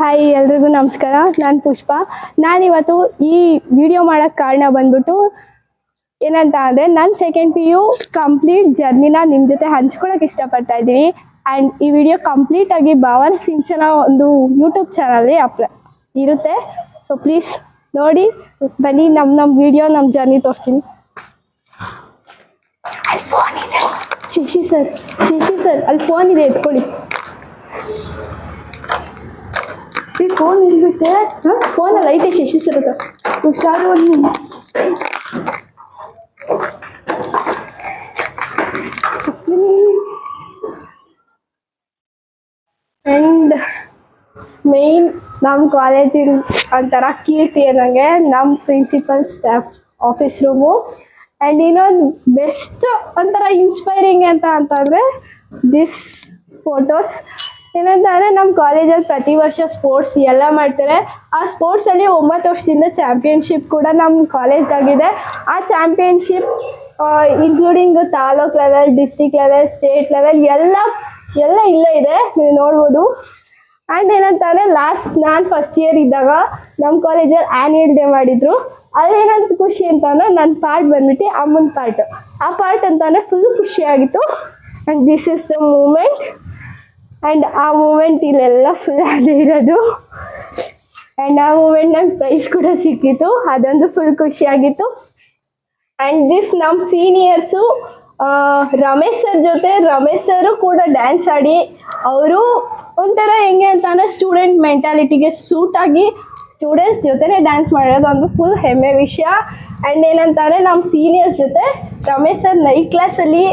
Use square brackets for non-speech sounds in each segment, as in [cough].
Hi ಎಲ್ರಿಗೂ ನಮಸ್ಕಾರ. ನಾನು ಪುಷ್ಪ. ನಾನಿವತ್ತು ಈ ವಿಡಿಯೋ ಮಾಡೋಕ್ಕೆ ಕಾರಣ ಬಂದ್ಬಿಟ್ಟು ಏನಂತ ಅಂದರೆ ನನ್ನ ಸೆಕೆಂಡ್ ಪಿ ಯು ಕಂಪ್ಲೀಟ್ ಜರ್ನಿನ ನಿಮ್ಮ ಜೊತೆ ಹಂಚ್ಕೊಳಕ್ಕೆ ಇಷ್ಟಪಡ್ತಾ ಇದ್ದೀನಿ. ಆ್ಯಂಡ್ ಈ ವಿಡಿಯೋ ಕಂಪ್ಲೀಟಾಗಿ ಭಾವನ ಸಿಂಚನ ಒಂದು ಯೂಟ್ಯೂಬ್ ಚಾನಲ್ಲಿ ಅಪ್ಲ ಇರುತ್ತೆ. ಸೊ ಪ್ಲೀಸ್ ನೋಡಿ, ಬನ್ನಿ ನಮ್ಮ ನಮ್ಮ ವಿಡಿಯೋ ನಮ್ಮ ಜರ್ನಿ ತೋರಿಸ್ತೀನಿ. ಶಿಕ್ಷಿ ಸರ್ ಶಶಿ ಸರ್ ಅಲ್ಲಿ ಫೋನ್ ಇದೆ, ಎತ್ಕೊಳ್ಳಿ. ಈ ಫೋನ್ ಇಲ್ಬಿಟ್ಟೆ ಫೋನಲ್ಲಿ ಐತೆ ಶಶಿ ಸರ್ ಅದು ಹುಷಾರು ನೀನು. ಆ್ಯಂಡ್ ಮೇನ್ ನಮ್ಮ ಕಾಲೇಜಿನ ಒಂಥರ ಕೀರ್ತಿ ಏನಂಗೆ ನಮ್ಮ principal staff office room and ಇನ್ನೊಂದು ಬೆಸ್ಟ್ ಒಂಥರ ಇನ್ಸ್ಪೈರಿಂಗ್ ಅಂತ ಅಂತಂದರೆ ದಿಸ್ ಫೋಟೋಸ್ ಏನಂತಂದರೆ ನಮ್ಮ ಕಾಲೇಜಲ್ಲಿ ಪ್ರತಿ ವರ್ಷ ಸ್ಪೋರ್ಟ್ಸ್ ಎಲ್ಲ ಮಾಡ್ತಾರೆ. ಆ ಸ್ಪೋರ್ಟ್ಸಲ್ಲಿ ಒಂಬತ್ತು ವರ್ಷದಿಂದ ಚಾಂಪಿಯನ್ಶಿಪ್ ಕೂಡ ನಮ್ಮ ಕಾಲೇಜ್ದಾಗಿದೆ ಆ championship including taluk level district level state level ಎಲ್ಲ ಎಲ್ಲ ಇಲ್ಲೇ ಇದೆ. ನೀವು ನೋಡ್ಬೋದು. ಆ್ಯಂಡ್ ಏನಂತಂದರೆ ಲಾಸ್ಟ್ ನಾನು ಫಸ್ಟ್ ಇಯರ್ ಇದ್ದಾಗ ನಮ್ಮ ಕಾಲೇಜಲ್ಲಿ ಆ್ಯನ್ಯಲ್ ಡೇ ಮಾಡಿದ್ರು. ಅಲ್ಲೇನಂತ ಖುಷಿ ಅಂತಂದ್ರೆ ನನ್ನ ಪಾರ್ಟ್ ಬಂದ್ಬಿಟ್ಟು ಅಮ್ಮನ ಪಾರ್ಟ್ ಆ ಪಾರ್ಟ್ ಅಂತಂದರೆ ಫುಲ್ ಖುಷಿಯಾಗಿತ್ತು and this is the moment and ಆ ಮೂಮೆಂಟ್ ಇಲ್ಲೆಲ್ಲ ಫುಲ್ ಅದೇ ಇರೋದು. ಆ್ಯಂಡ್ ಆ ಮೂಮೆಂಟ್ ನಂಗೆ ಪ್ರೈಸ್ ಕೂಡ ಸಿಕ್ಕಿತ್ತು ಅದೊಂದು ಫುಲ್ ಖುಷಿಯಾಗಿತ್ತು ಆ್ಯಂಡ್ ದಿಸ್ ನಮ್ಮ ಸೀನಿಯರ್ಸು ರಮೇಶ್ ಸರ್ ಜೊತೆ ರಮೇಶ್ ಸರು ಕೂಡ ಡ್ಯಾನ್ಸ್ ಆಡಿ, ಅವರು ಒಂಥರ ಹೆಂಗೆ ಅಂತಂದರೆ ಸ್ಟೂಡೆಂಟ್ ಮೆಂಟಾಲಿಟಿಗೆ ಸೂಟ್ ಆಗಿ ಸ್ಟೂಡೆಂಟ್ಸ್ ಜೊತೆನೇ ಡ್ಯಾನ್ಸ್ ಮಾಡಿರೋದು ಒಂದು ಫುಲ್ ಹೆಮ್ಮೆ ವಿಷಯ. ಆ್ಯಂಡ್ ಏನಂತಾರೆ ನಮ್ಮ ಸೀನಿಯರ್ಸ್ ಜೊತೆ ರಮೇಶ್ ಸರ್ ನೈಟ್ ಕ್ಲಾಸಲ್ಲಿ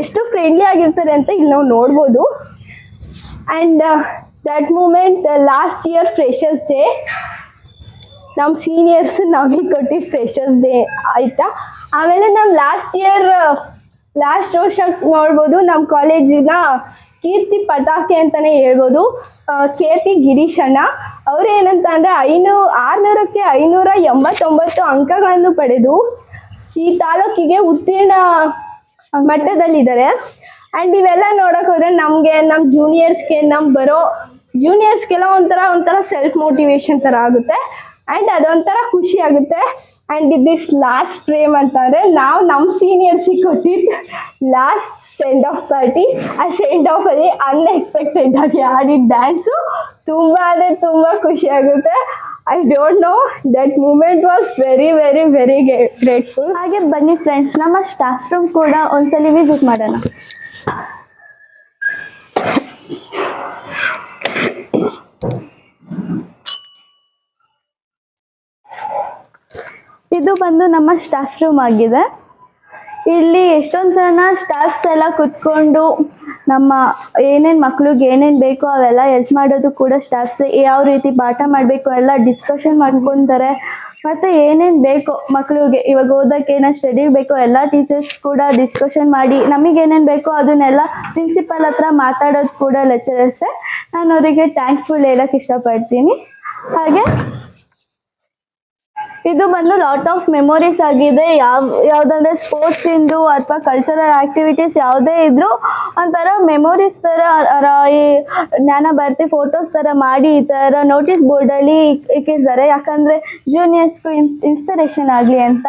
ಎಷ್ಟು ಫ್ರೆಂಡ್ಲಿ ಆಗಿರ್ತಾರೆ ಅಂತ ಇಲ್ಲಿ ನಾವು ನೋಡ್ಬೋದು. And that moment last year freshers day ನಮ್ಮ ಸೀನಿಯರ್ಸ್ ನಮಗೆ ಕೊಟ್ಟಿದ್ದು ಫ್ರೆಷರ್ಸ್ ಡೇ ಆಯಿತಾ? ಆಮೇಲೆ ನಮ್ಮ ಲಾಸ್ಟ್ ಇಯರ್ ಲಾಸ್ಟ್ ವರ್ಷ ನೋಡ್ಬೋದು ನಮ್ಮ ಕಾಲೇಜಿನ ಕೀರ್ತಿ ಪಟಾಕೆ ಅಂತಲೇ ಹೇಳ್ಬೋದು. ಕೆ ಪಿ ಗಿರೀಶ್ ಅಣ್ಣ, ಅವ್ರು ಏನಂತ ಅಂದರೆ ಐನೂ, ಆರುನೂರಕ್ಕೆ ಐನೂರ ಎಂಬತ್ತೊಂಬತ್ತು ಅಂಕಗಳನ್ನು ಪಡೆದು ಈ ತಾಲೂಕಿಗೆ ಉತ್ತೀರ್ಣ ಮಟ್ಟದಲ್ಲಿದ್ದಾರೆ. ಆ್ಯಂಡ್ ಇವೆಲ್ಲ ನೋಡಕ್ ಹೋದ್ರೆ ನಮಗೆ ನಮ್ಮ ಜೂನಿಯರ್ಸ್ಗೆ ನಮ್ ಬರೋ ಜೂನಿಯರ್ಸ್ಗೆಲ್ಲ ಒಂಥರ ಒಂಥರ ಸೆಲ್ಫ್ ಮೋಟಿವೇಶನ್ ತರ ಆಗುತ್ತೆ. ಅಂಡ್ ಅದೊಂಥರ ಖುಷಿ ಆಗುತ್ತೆ. ಆ್ಯಂಡ್ ದಿಸ್ ಲಾಸ್ಟ್ ಫ್ರೇಮ್ ಅಂತಂದರೆ ನಾವು ನಮ್ಮ ಸೀನಿಯರ್ಸಿಗೆ ಕೊಟ್ಟಿದ್ದು ಲಾಸ್ಟ್ ಸೆಂಡ್ ಆಫ್ ಪಾರ್ಟಿ ಆ ಸೆಂಡ್ ಆಫಲ್ಲಿ ಅನ್ಎಕ್ಸ್ಪೆಕ್ಟೆಡ್ ಆಗಿ ಆಡಿದ ಡ್ಯಾನ್ಸು ತುಂಬ ಅಂದರೆ ತುಂಬ ಖುಷಿ ಆಗುತ್ತೆ. I don't know that moment was very very very grateful ಹಾಗೆ ಬನ್ನಿ ಫ್ರೆಂಡ್ಸ್ ನಮ್ಮ ಸ್ಟಾಫ್ ರೂಮ್ ಕೂಡ ಒಂದ್ಸಲಿ ವಿಸಿಟ್ ಮಾಡೋಣ. ಇದು ಬಂದು ನಮ್ಮ ಸ್ಟಾಫ್ ರೂಮ್ ಆಗಿದೆ. ಇಲ್ಲಿ ಎಷ್ಟೊಂದು ಜನ ಸ್ಟಾಫ್ಸ್ ಎಲ್ಲ ಕುತ್ಕೊಂಡು ನಮ್ಮ ಏನೇನು ಮಕ್ಳಿಗೆ ಏನೇನು ಬೇಕೋ ಅವೆಲ್ಲ ಹೆಲ್ಪ್ ಮಾಡೋದು ಕೂಡ ಸ್ಟಾಫ್ಸ್ ಯಾವ ರೀತಿ ಪಾಠ ಮಾಡಬೇಕು ಎಲ್ಲ ಡಿಸ್ಕಷನ್ ಮಾಡ್ಕೊತಾರೆ. ಮತ್ತು ಏನೇನು ಬೇಕೋ ಮಕ್ಳಿಗೆ ಇವಾಗ ಓದೋಕ್ಕೆ ಏನೋ ಸ್ಟಡಿ ಬೇಕೋ ಎಲ್ಲ ಟೀಚರ್ಸ್ ಕೂಡ ಡಿಸ್ಕಷನ್ ಮಾಡಿ ನಮಗೆ ಏನೇನು ಬೇಕೋ ಅದನ್ನೆಲ್ಲ ಪ್ರಿನ್ಸಿಪಲ್ ಹತ್ರ ಮಾತಾಡೋದು ಕೂಡ ಲೆಕ್ಚರರ್ಸೇ ನಾನು ಅವರಿಗೆ ಥ್ಯಾಂಕ್ಫುಲ್ ಹೇಳೋಕ್ಕೆ ಇಷ್ಟಪಡ್ತೀನಿ. ಹಾಗೆ ಇದು ಬಂದು ಲಾಟ್ ಆಫ್ ಮೆಮೊರೀಸ್ ಆಗಿದೆ. ಯಾವ, ಯಾವುದಂದ್ರೆ ಸ್ಪೋರ್ಟ್ಸ್ ಇಂದು ಅಥವಾ ಕಲ್ಚರಲ್ ಆಕ್ಟಿವಿಟೀಸ್ ಯಾವುದೇ ಇದ್ರು ಒಂಥರ ಮೆಮೊರೀಸ್ ಥರ ಈ ಜ್ಞಾನ ಭಾರತಿ ಫೋಟೋಸ್ ಥರ ಮಾಡಿ ಈ ಥರ ನೋಟಿಸ್ ಬೋರ್ಡಲ್ಲಿ ಇಕ್ಕಿದ್ದಾರೆ ಯಾಕಂದರೆ ಜೂನಿಯರ್ಸ್ಗೂ ಇನ್ ಇನ್ಸ್ಪಿರೇಷನ್ ಆಗಲಿ ಅಂತ.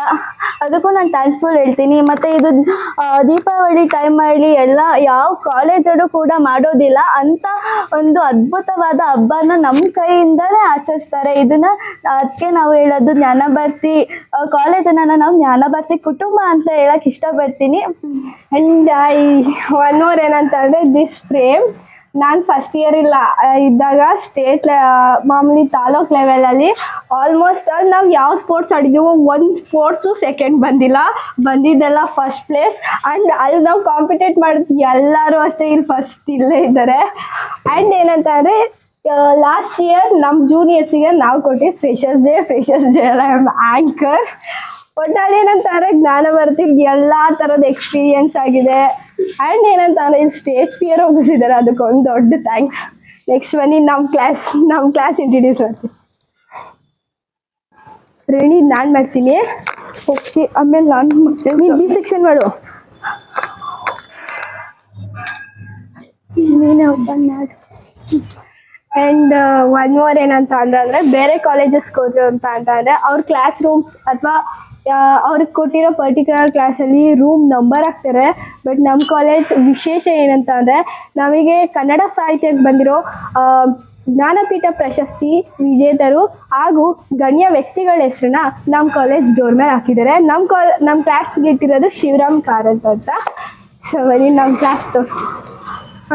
ಅದಕ್ಕೂ ನಾನು ಥ್ಯಾಂಕ್ಫುಲ್ ಹೇಳ್ತೀನಿ. ಮತ್ತು ಇದು ದೀಪಾವಳಿ ಟೈಮ್ ಟೈಮಲ್ಲಿ ಎಲ್ಲ ಯಾವ ಕಾಲೇಜಲ್ಲೂ ಕೂಡ ಮಾಡೋದಿಲ್ಲ. ಅಂತ ಒಂದು ಅದ್ಭುತವಾದ ಹಬ್ಬನ ನಮ್ಮ ಕೈಯಿಂದಲೇ ಆಚರಿಸ್ತಾರೆ. ಇದನ್ನ ಅದಕ್ಕೆ ನಾವು ಹೇಳೋದು ಜ್ಞಾನಭರ್ತಿ ಕಾಲೇಜನ್ನ ನಾವು ಜ್ಞಾನಭಾರತಿ ಕುಟುಂಬ ಅಂತ ಹೇಳಕ್ ಇಷ್ಟಪಡ್ತೀನಿ. ಆ್ಯಂಡ್ ಐ ಒನ್ ಮೋರ್ ಏನಂತಂದರೆ ದಿಸ್ ಪ್ರೇಮ್ ನಾನು ಫಸ್ಟ್ ಇಯರ್ ಇಲ್ಲ. ಇದ್ದಾಗ ಸ್ಟೇಟ್ ಮಾಮೂಲಿ ತಾಲೂಕ್ ಲೆವೆಲಲ್ಲಿ ಆಲ್ಮೋಸ್ಟ್ ಆಲ್ ನಾವು ಯಾವ ಸ್ಪೋರ್ಟ್ಸ್ ಆಡಿದ್ದೀವೋ ಒಂದು ಸ್ಪೋರ್ಟ್ಸು ಸೆಕೆಂಡ್ ಬಂದಿಲ್ಲ. ಬಂದಿದ್ದೆಲ್ಲ ಫಸ್ಟ್ ಪ್ಲೇಸ್ ಆ್ಯಂಡ್ ಅಲ್ಲಿ ನಾವು ಕಾಂಪಿಟೇಟ್ ಮಾಡಿದ್ವಿ ಎಲ್ಲರೂ ಅಷ್ಟೇ ಇಲ್ಲಿ ಫಸ್ಟ್ ಇಲ್ಲೇ ಇದ್ದಾರೆ. ಆ್ಯಂಡ್ ಏನಂತ ಅಂದರೆ ಲಾಸ್ಟ್ ಇಯರ್ ನಮ್ಮ ಜೂನಿಯರ್ಸಿಗೆ ನಾವು ಕೊಟ್ಟಿ ಫ್ರೆಷರ್ಸ್ ಡೇ ಫ್ರೆಷರ್ಸ್ ಡೇ ಅಲ್ಲ ಆ್ಯಂಕರ್ ಒಟ್ಟಾರೆ ಏನಂತಾರೆ ಜ್ಞಾನ ಬರ್ತೀವಿ ಎಲ್ಲ ಥರದ ಎಕ್ಸ್ಪೀರಿಯನ್ಸ್ ಆಗಿದೆ. ಆ್ಯಂಡ್ ಏನಂತಾರೆ ಸ್ಟೇಜ್ ಫಿಯರ್ ಹೋಗಿಸಿದ್ದಾರೆ ಅದಕ್ಕೊಂದು ದೊಡ್ಡ ಥ್ಯಾಂಕ್ಸ್ ನೆಕ್ಸ್ಟ್ ಬನ್ನಿ ನಮ್ಮ ಕ್ಲಾಸ್ ನಮ್ಮ ಕ್ಲಾಸ್ ಇಂಟ್ರಡ್ಯೂಸ್ ಮಾಡ್ತೀವಿ ರೇಣಿ, ನಾನು ಮಾಡ್ತೀನಿ. ಓಕೆ ಆಮೇಲೆ ನಾನು ರೇಣಿ ಬಿ ಸೆಕ್ಷನ್ ಮಾಡು. ನೀನೇ ಒಬ್ಬ ಮಾಡು ಆ್ಯಂಡ್ ಒನ್ ಮೋರ್ ಏನಂತ ಅಂದ್ರೆ ಬೇರೆ ಕಾಲೇಜಸ್ಗೆ ಹೋದ್ರು ಅಂತ ಅಂತ ಅಂದರೆ ಅವ್ರ ಕ್ಲಾಸ್ ರೂಮ್ಸ್ ಅಥವಾ ಅವ್ರಿಗೆ ಕೊಟ್ಟಿರೋ ಪರ್ಟಿಕ್ಯುಲರ್ ಕ್ಲಾಸಲ್ಲಿ ರೂಮ್ ನಂಬರ್ ಹಾಕ್ತಾರೆ. ಬಟ್ ನಮ್ಮ ಕಾಲೇಜ್ ವಿಶೇಷ ಏನಂತ ಅಂದರೆ, ನಮಗೆ ಕನ್ನಡ ಸಾಹಿತ್ಯಕ್ಕೆ ಬಂದಿರೋ ಜ್ಞಾನಪೀಠ ಪ್ರಶಸ್ತಿ ವಿಜೇತರು ಹಾಗೂ ಗಣ್ಯ ವ್ಯಕ್ತಿಗಳ ಹೆಸರನ್ನ ನಮ್ಮ ಕಾಲೇಜ್ ಡೋರ್ ಮೇಲೆ ಹಾಕಿದ್ದಾರೆ. ನಮ್ಮ ಕಾಲ್ ನಮ್ಮ ಕ್ಲಾಸ್ಗೆ ಇಟ್ಟಿರೋದು ಶಿವರಾಮ್ ಕಾರಂತ ಅಂತ. ಸೊ ಬರೀ ನಮ್ಮ ಕ್ಲಾಸ್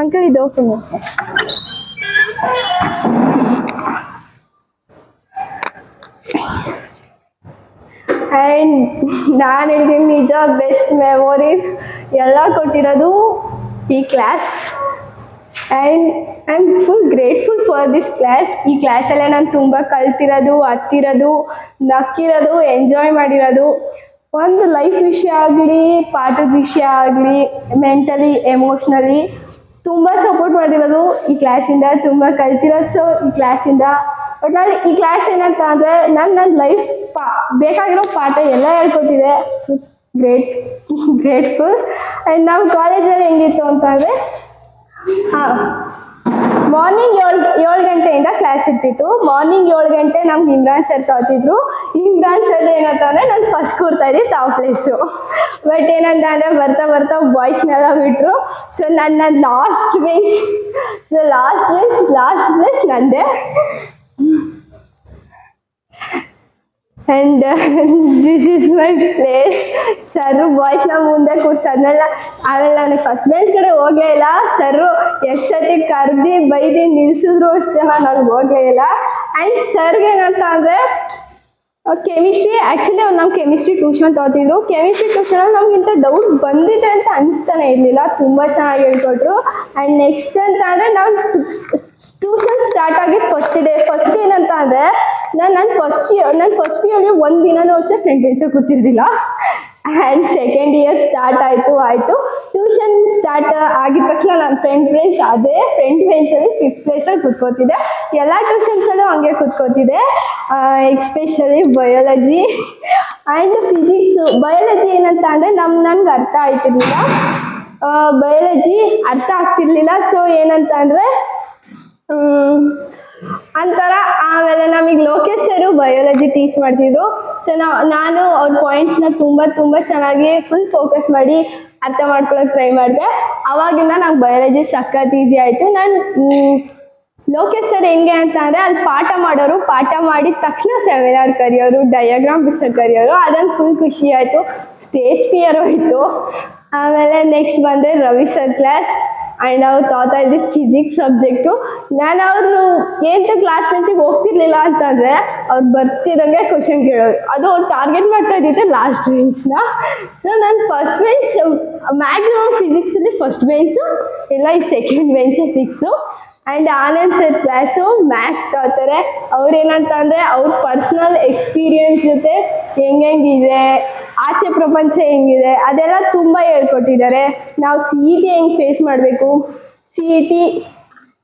ಅಂಕಲ್ ಇದು ಓಪನ್ ಆ್ಯಂಡ್ ನಾನು ಹೇಳ್ತೀನಿ ನಿಜ ಬೆಸ್ಟ್ ಮೆಮೊರೀಸ್ ಎಲ್ಲ ಕೊಟ್ಟಿರೋದು ಈ class and I am full grateful for this class ಈ ಕ್ಲಾಸಲ್ಲೇ ನಾನು ತುಂಬ ಕಲ್ತಿರೋದು ಹತ್ತಿರೋದು ನಕ್ಕಿರೋದು ಎಂಜಾಯ್ ಮಾಡಿರೋದು. ಒಂದು ಲೈಫ್ ವಿಷಯ ಆಗಲಿ, ಪಾಠದ ವಿಷಯ ಆಗಲಿ ಮೆಂಟಲಿ ಎಮೋಷ್ನಲಿ ತುಂಬ ಸಪೋರ್ಟ್ ಮಾಡಿರೋದು ಈ ಕ್ಲಾಸಿಂದ ತುಂಬ ಕಲ್ತಿರೋದು ಸೊ ಈ ಕ್ಲಾಸಿಂದ ನಾನು ಈ ಕ್ಲಾಸ್ ಏನಂತ ಅಂದರೆ ನನ್ನ ನನ್ನ ಲೈಫ್ ಪಾ, ಬೇಕಾಗಿರೋ ಪಾಠ ಎಲ್ಲ ಹೇಳ್ಕೊಟ್ಟಿದೆ. ಗ್ರೇಟ್ ಗ್ರೇಟ್ಫುಲ್ ಆ್ಯಂಡ್ ನಮ್ಮ ಕಾಲೇಜಲ್ಲಿ ಹೆಂಗಿತ್ತು ಅಂದ್ರೆ, ಹಾಂ ಮಾರ್ನಿಂಗ್ ಏಳು ಏಳು ಗಂಟೆಯಿಂದ ಕ್ಲಾಸ್ ಇರ್ತಿತ್ತು. ಮಾರ್ನಿಂಗ್ ಏಳು ಗಂಟೆ ನಮ್ಗೆ ಇಮ್ರಾನ್ ಸರ್ ತಗೋತಿದ್ರು ಇಮ್ರಾನ್ ಸರ್ ಏನಂತ ಅಂದರೆ ನಾನು ಫಸ್ಟ್ ಕೂರ್ತಾ ಇದ್ದೆ ತಾವು ಪ್ಲೇಸು ಬಟ್ ಏನಂತ ಅಂದರೆ ಬರ್ತಾ ಬರ್ತಾ ಬಾಯ್ಸ್ನೆಲ್ಲ ಬಿಟ್ಟರು ಸೊ ನನ್ನ last bench so last bench last place ನಂದೆ. And this is my place sir ಬಾಯ್ಸ್ನ ಮುಂದೆ ಕೂರ್ಸೋದ್ನೆಲ್ಲ ಆಮೇಲೆ ನನಗೆ ಫಸ್ಟ್ ಬೆಂಚ್ ಕಡೆ ಹೋಗೇ ಇಲ್ಲ. ಸರ್ ಎಷ್ಟು ಸತಿ ಕರ್ದು, ಬೈದು, ನಿಲ್ಸಿದ್ರು ಅಷ್ಟೇ ನಾನು ಅಲ್ಲಿ ಹೋಗೇ ಇಲ್ಲ. ಆ್ಯಂಡ್ ಸರ್ಗೆ ಏನಂತ ಅಂದರೆ ಕೆಮಿಸ್ಟ್ರಿ ಆ್ಯಕ್ಚುಲಿ ಅವ್ರು ನಮ್ಮ ಕೆಮಿಸ್ಟ್ರಿ ಟ್ಯೂಷನ್ ತಗೋತಿದ್ರು ಕೆಮಿಸ್ಟ್ರಿ ಟ್ಯೂಷನಲ್ಲಿ ನಮಗಿಂತ ಡೌಟ್ ಬಂದಿದೆ ಅಂತ ಅನಿಸ್ತಾನೆ ಇರಲಿಲ್ಲ. ತುಂಬ ಚೆನ್ನಾಗಿ ಹೇಳ್ಕೊಟ್ರು. ಆ್ಯಂಡ್ ನೆಕ್ಸ್ಟ್ ಅಂತ ಅಂದರೆ ನಾವು ಟ್ಯೂಷನ್ ಸ್ಟಾರ್ಟ್ ಆಗಿ ಫಸ್ಟ್ ಡೇ ಫಸ್ಟ್ ಏನಂತ ಅಂದರೆ ನಾನು ನನ್ನ ಫಸ್ಟ್ ಇಯರ್ ನನ್ನ ಫಸ್ಟ್ ಇಯರ್ಗೆ ಒಂದು ದಿನನೂ ಅಷ್ಟೇ ಫ್ರೆಂಡ್ ಬೆಂಚಲ್ಲಿ ಕೂತಿರ್ಲಿಲ್ಲ. ಆ್ಯಂಡ್ ಸೆಕೆಂಡ್ ಇಯರ್ ಸ್ಟಾರ್ಟ್ ಆಯಿತು ಆಯಿತು. ಟ್ಯೂಷನ್ ಸ್ಟಾರ್ಟ್ ಆಗಿದ ತಕ್ಷಣ ನನ್ನ ಫ್ರೆಂಡ್ ಬೆಂಚ್ ಅದೇ ಫ್ರೆಂಡ್ ಬೆಂಚಲ್ಲಿ ಫಿಫ್ತ್ ಪ್ಲೇಸಲ್ಲಿ ಕೂತ್ಕೋತಿದ್ದೆ. ಎಲ್ಲ ಟ್ಯೂಷನ್ಸಲ್ಲೂ ಹಂಗೆ ಕೂತ್ಕೋತಿದ್ದೆ. Especially biology and physics biology ಏನಂತ ಅಂದರೆ ನಮ್ಮ ನನಗೆ ಅರ್ಥ ಆಯ್ತಿರ್ಲಿಲ್ಲ ಬಯಾಲಜಿ ಅರ್ಥ ಆಗ್ತಿರ್ಲಿಲ್ಲ. ಸೊ ಏನಂತ ಅಂದರೆ ಅಂತರ ಆಮೇಲೆ ನಮಗೆ ಲೋಕೇಶ್ ಸರು ಬಯಾಲಜಿ ಟೀಚ್ ಮಾಡ್ತಿದ್ರು. ಸೊ ನಾವು ನಾನು ಅವ್ರ ಪಾಯಿಂಟ್ಸ್ನ ತುಂಬ ತುಂಬ ಚೆನ್ನಾಗಿ ಫುಲ್ ಫೋಕಸ್ ಮಾಡಿ ಅರ್ಥ ಮಾಡ್ಕೊಳಕ್ ಟ್ರೈ ಮಾಡಿದೆ. ಅವಾಗಿಂದ ನಂಗೆ ಬಯಾಲಜಿ ಸಖತ್ ಈಸಿ ಆಯಿತು. ನಾನು ಲೋಕೇಶ್ ಸರ್ ಹೆಂಗೆ ಅಂತ ಅಂದರೆ ಅಲ್ಲಿ ಪಾಠ ಮಾಡೋರು ಪಾಠ ಮಾಡಿದ ತಕ್ಷಣ ಸೆಮಿನಾರ್ ಕರೆಯೋರು ಡಯಾಗ್ರಾಮ್ ಬಿಡ್ಸೋಕೆ ಕರೆಯೋರು. ಅದೊಂದು ಫುಲ್ ಖುಷಿ ಆಯಿತು. ಸ್ಟೇಜ್ ಫಿಯರ್ ಹೋಯಿತು. ಆಮೇಲೆ ನೆಕ್ಸ್ಟ್ ಬಂದರೆ ರವಿ ಸರ್ ಕ್ಲಾಸ್ ಆ್ಯಂಡ್ ಅವ್ರು ತಗೋತಾ ಇದ್ದಿದ್ದು ಫಿಸಿಕ್ಸ್ ಸಬ್ಜೆಕ್ಟು ನಾನು ಅವರು ಏನಂತ ಕ್ಲಾಸ್ ಮೆಂಚಿಗೆ ಹೋಗ್ತಿರ್ಲಿಲ್ಲ ಅಂತಂದರೆ ಅವ್ರು ಬರ್ತಿದ್ದಂಗೆ ಕ್ವಶನ್ ಕೇಳೋರು. ಅದು ಅವ್ರು ಟಾರ್ಗೆಟ್ ಮಾಡ್ತಾ ಇದ್ದಿದ್ದೆ ಲಾಸ್ಟ್ ಬೆಂಚ್ನ ಸೊ ನಾನು ಫಸ್ಟ್ ಬೆಂಚ್ ಮ್ಯಾಕ್ಸಿಮಮ್ ಫಿಸಿಕ್ಸಲ್ಲಿ ಫಸ್ಟ್ ಬೆಂಚು ಇಲ್ಲ ಈ second ಬೆಂಚೇ fix and Anand sir class maths ತಗೋತಾರೆ ಅವ್ರೇನಂತ ಅಂದರೆ ಅವ್ರ ಪರ್ಸ್ನಲ್ ಎಕ್ಸ್ಪೀರಿಯನ್ಸ್ ಜೊತೆ ಹೆಂಗೆಂಗಿದೆ ಆಚೆ ಪ್ರಪಂಚ ಹೆಂಗಿದೆ, ಅದೆಲ್ಲ ತುಂಬ ಹೇಳ್ಕೊಟ್ಟಿದ್ದಾರೆ. ನಾವು ಸಿ ಇ ಟಿ ಹೆಂಗೆ ಫೇಸ್ ಮಾಡಬೇಕು? ಸಿ ಇ ಟಿ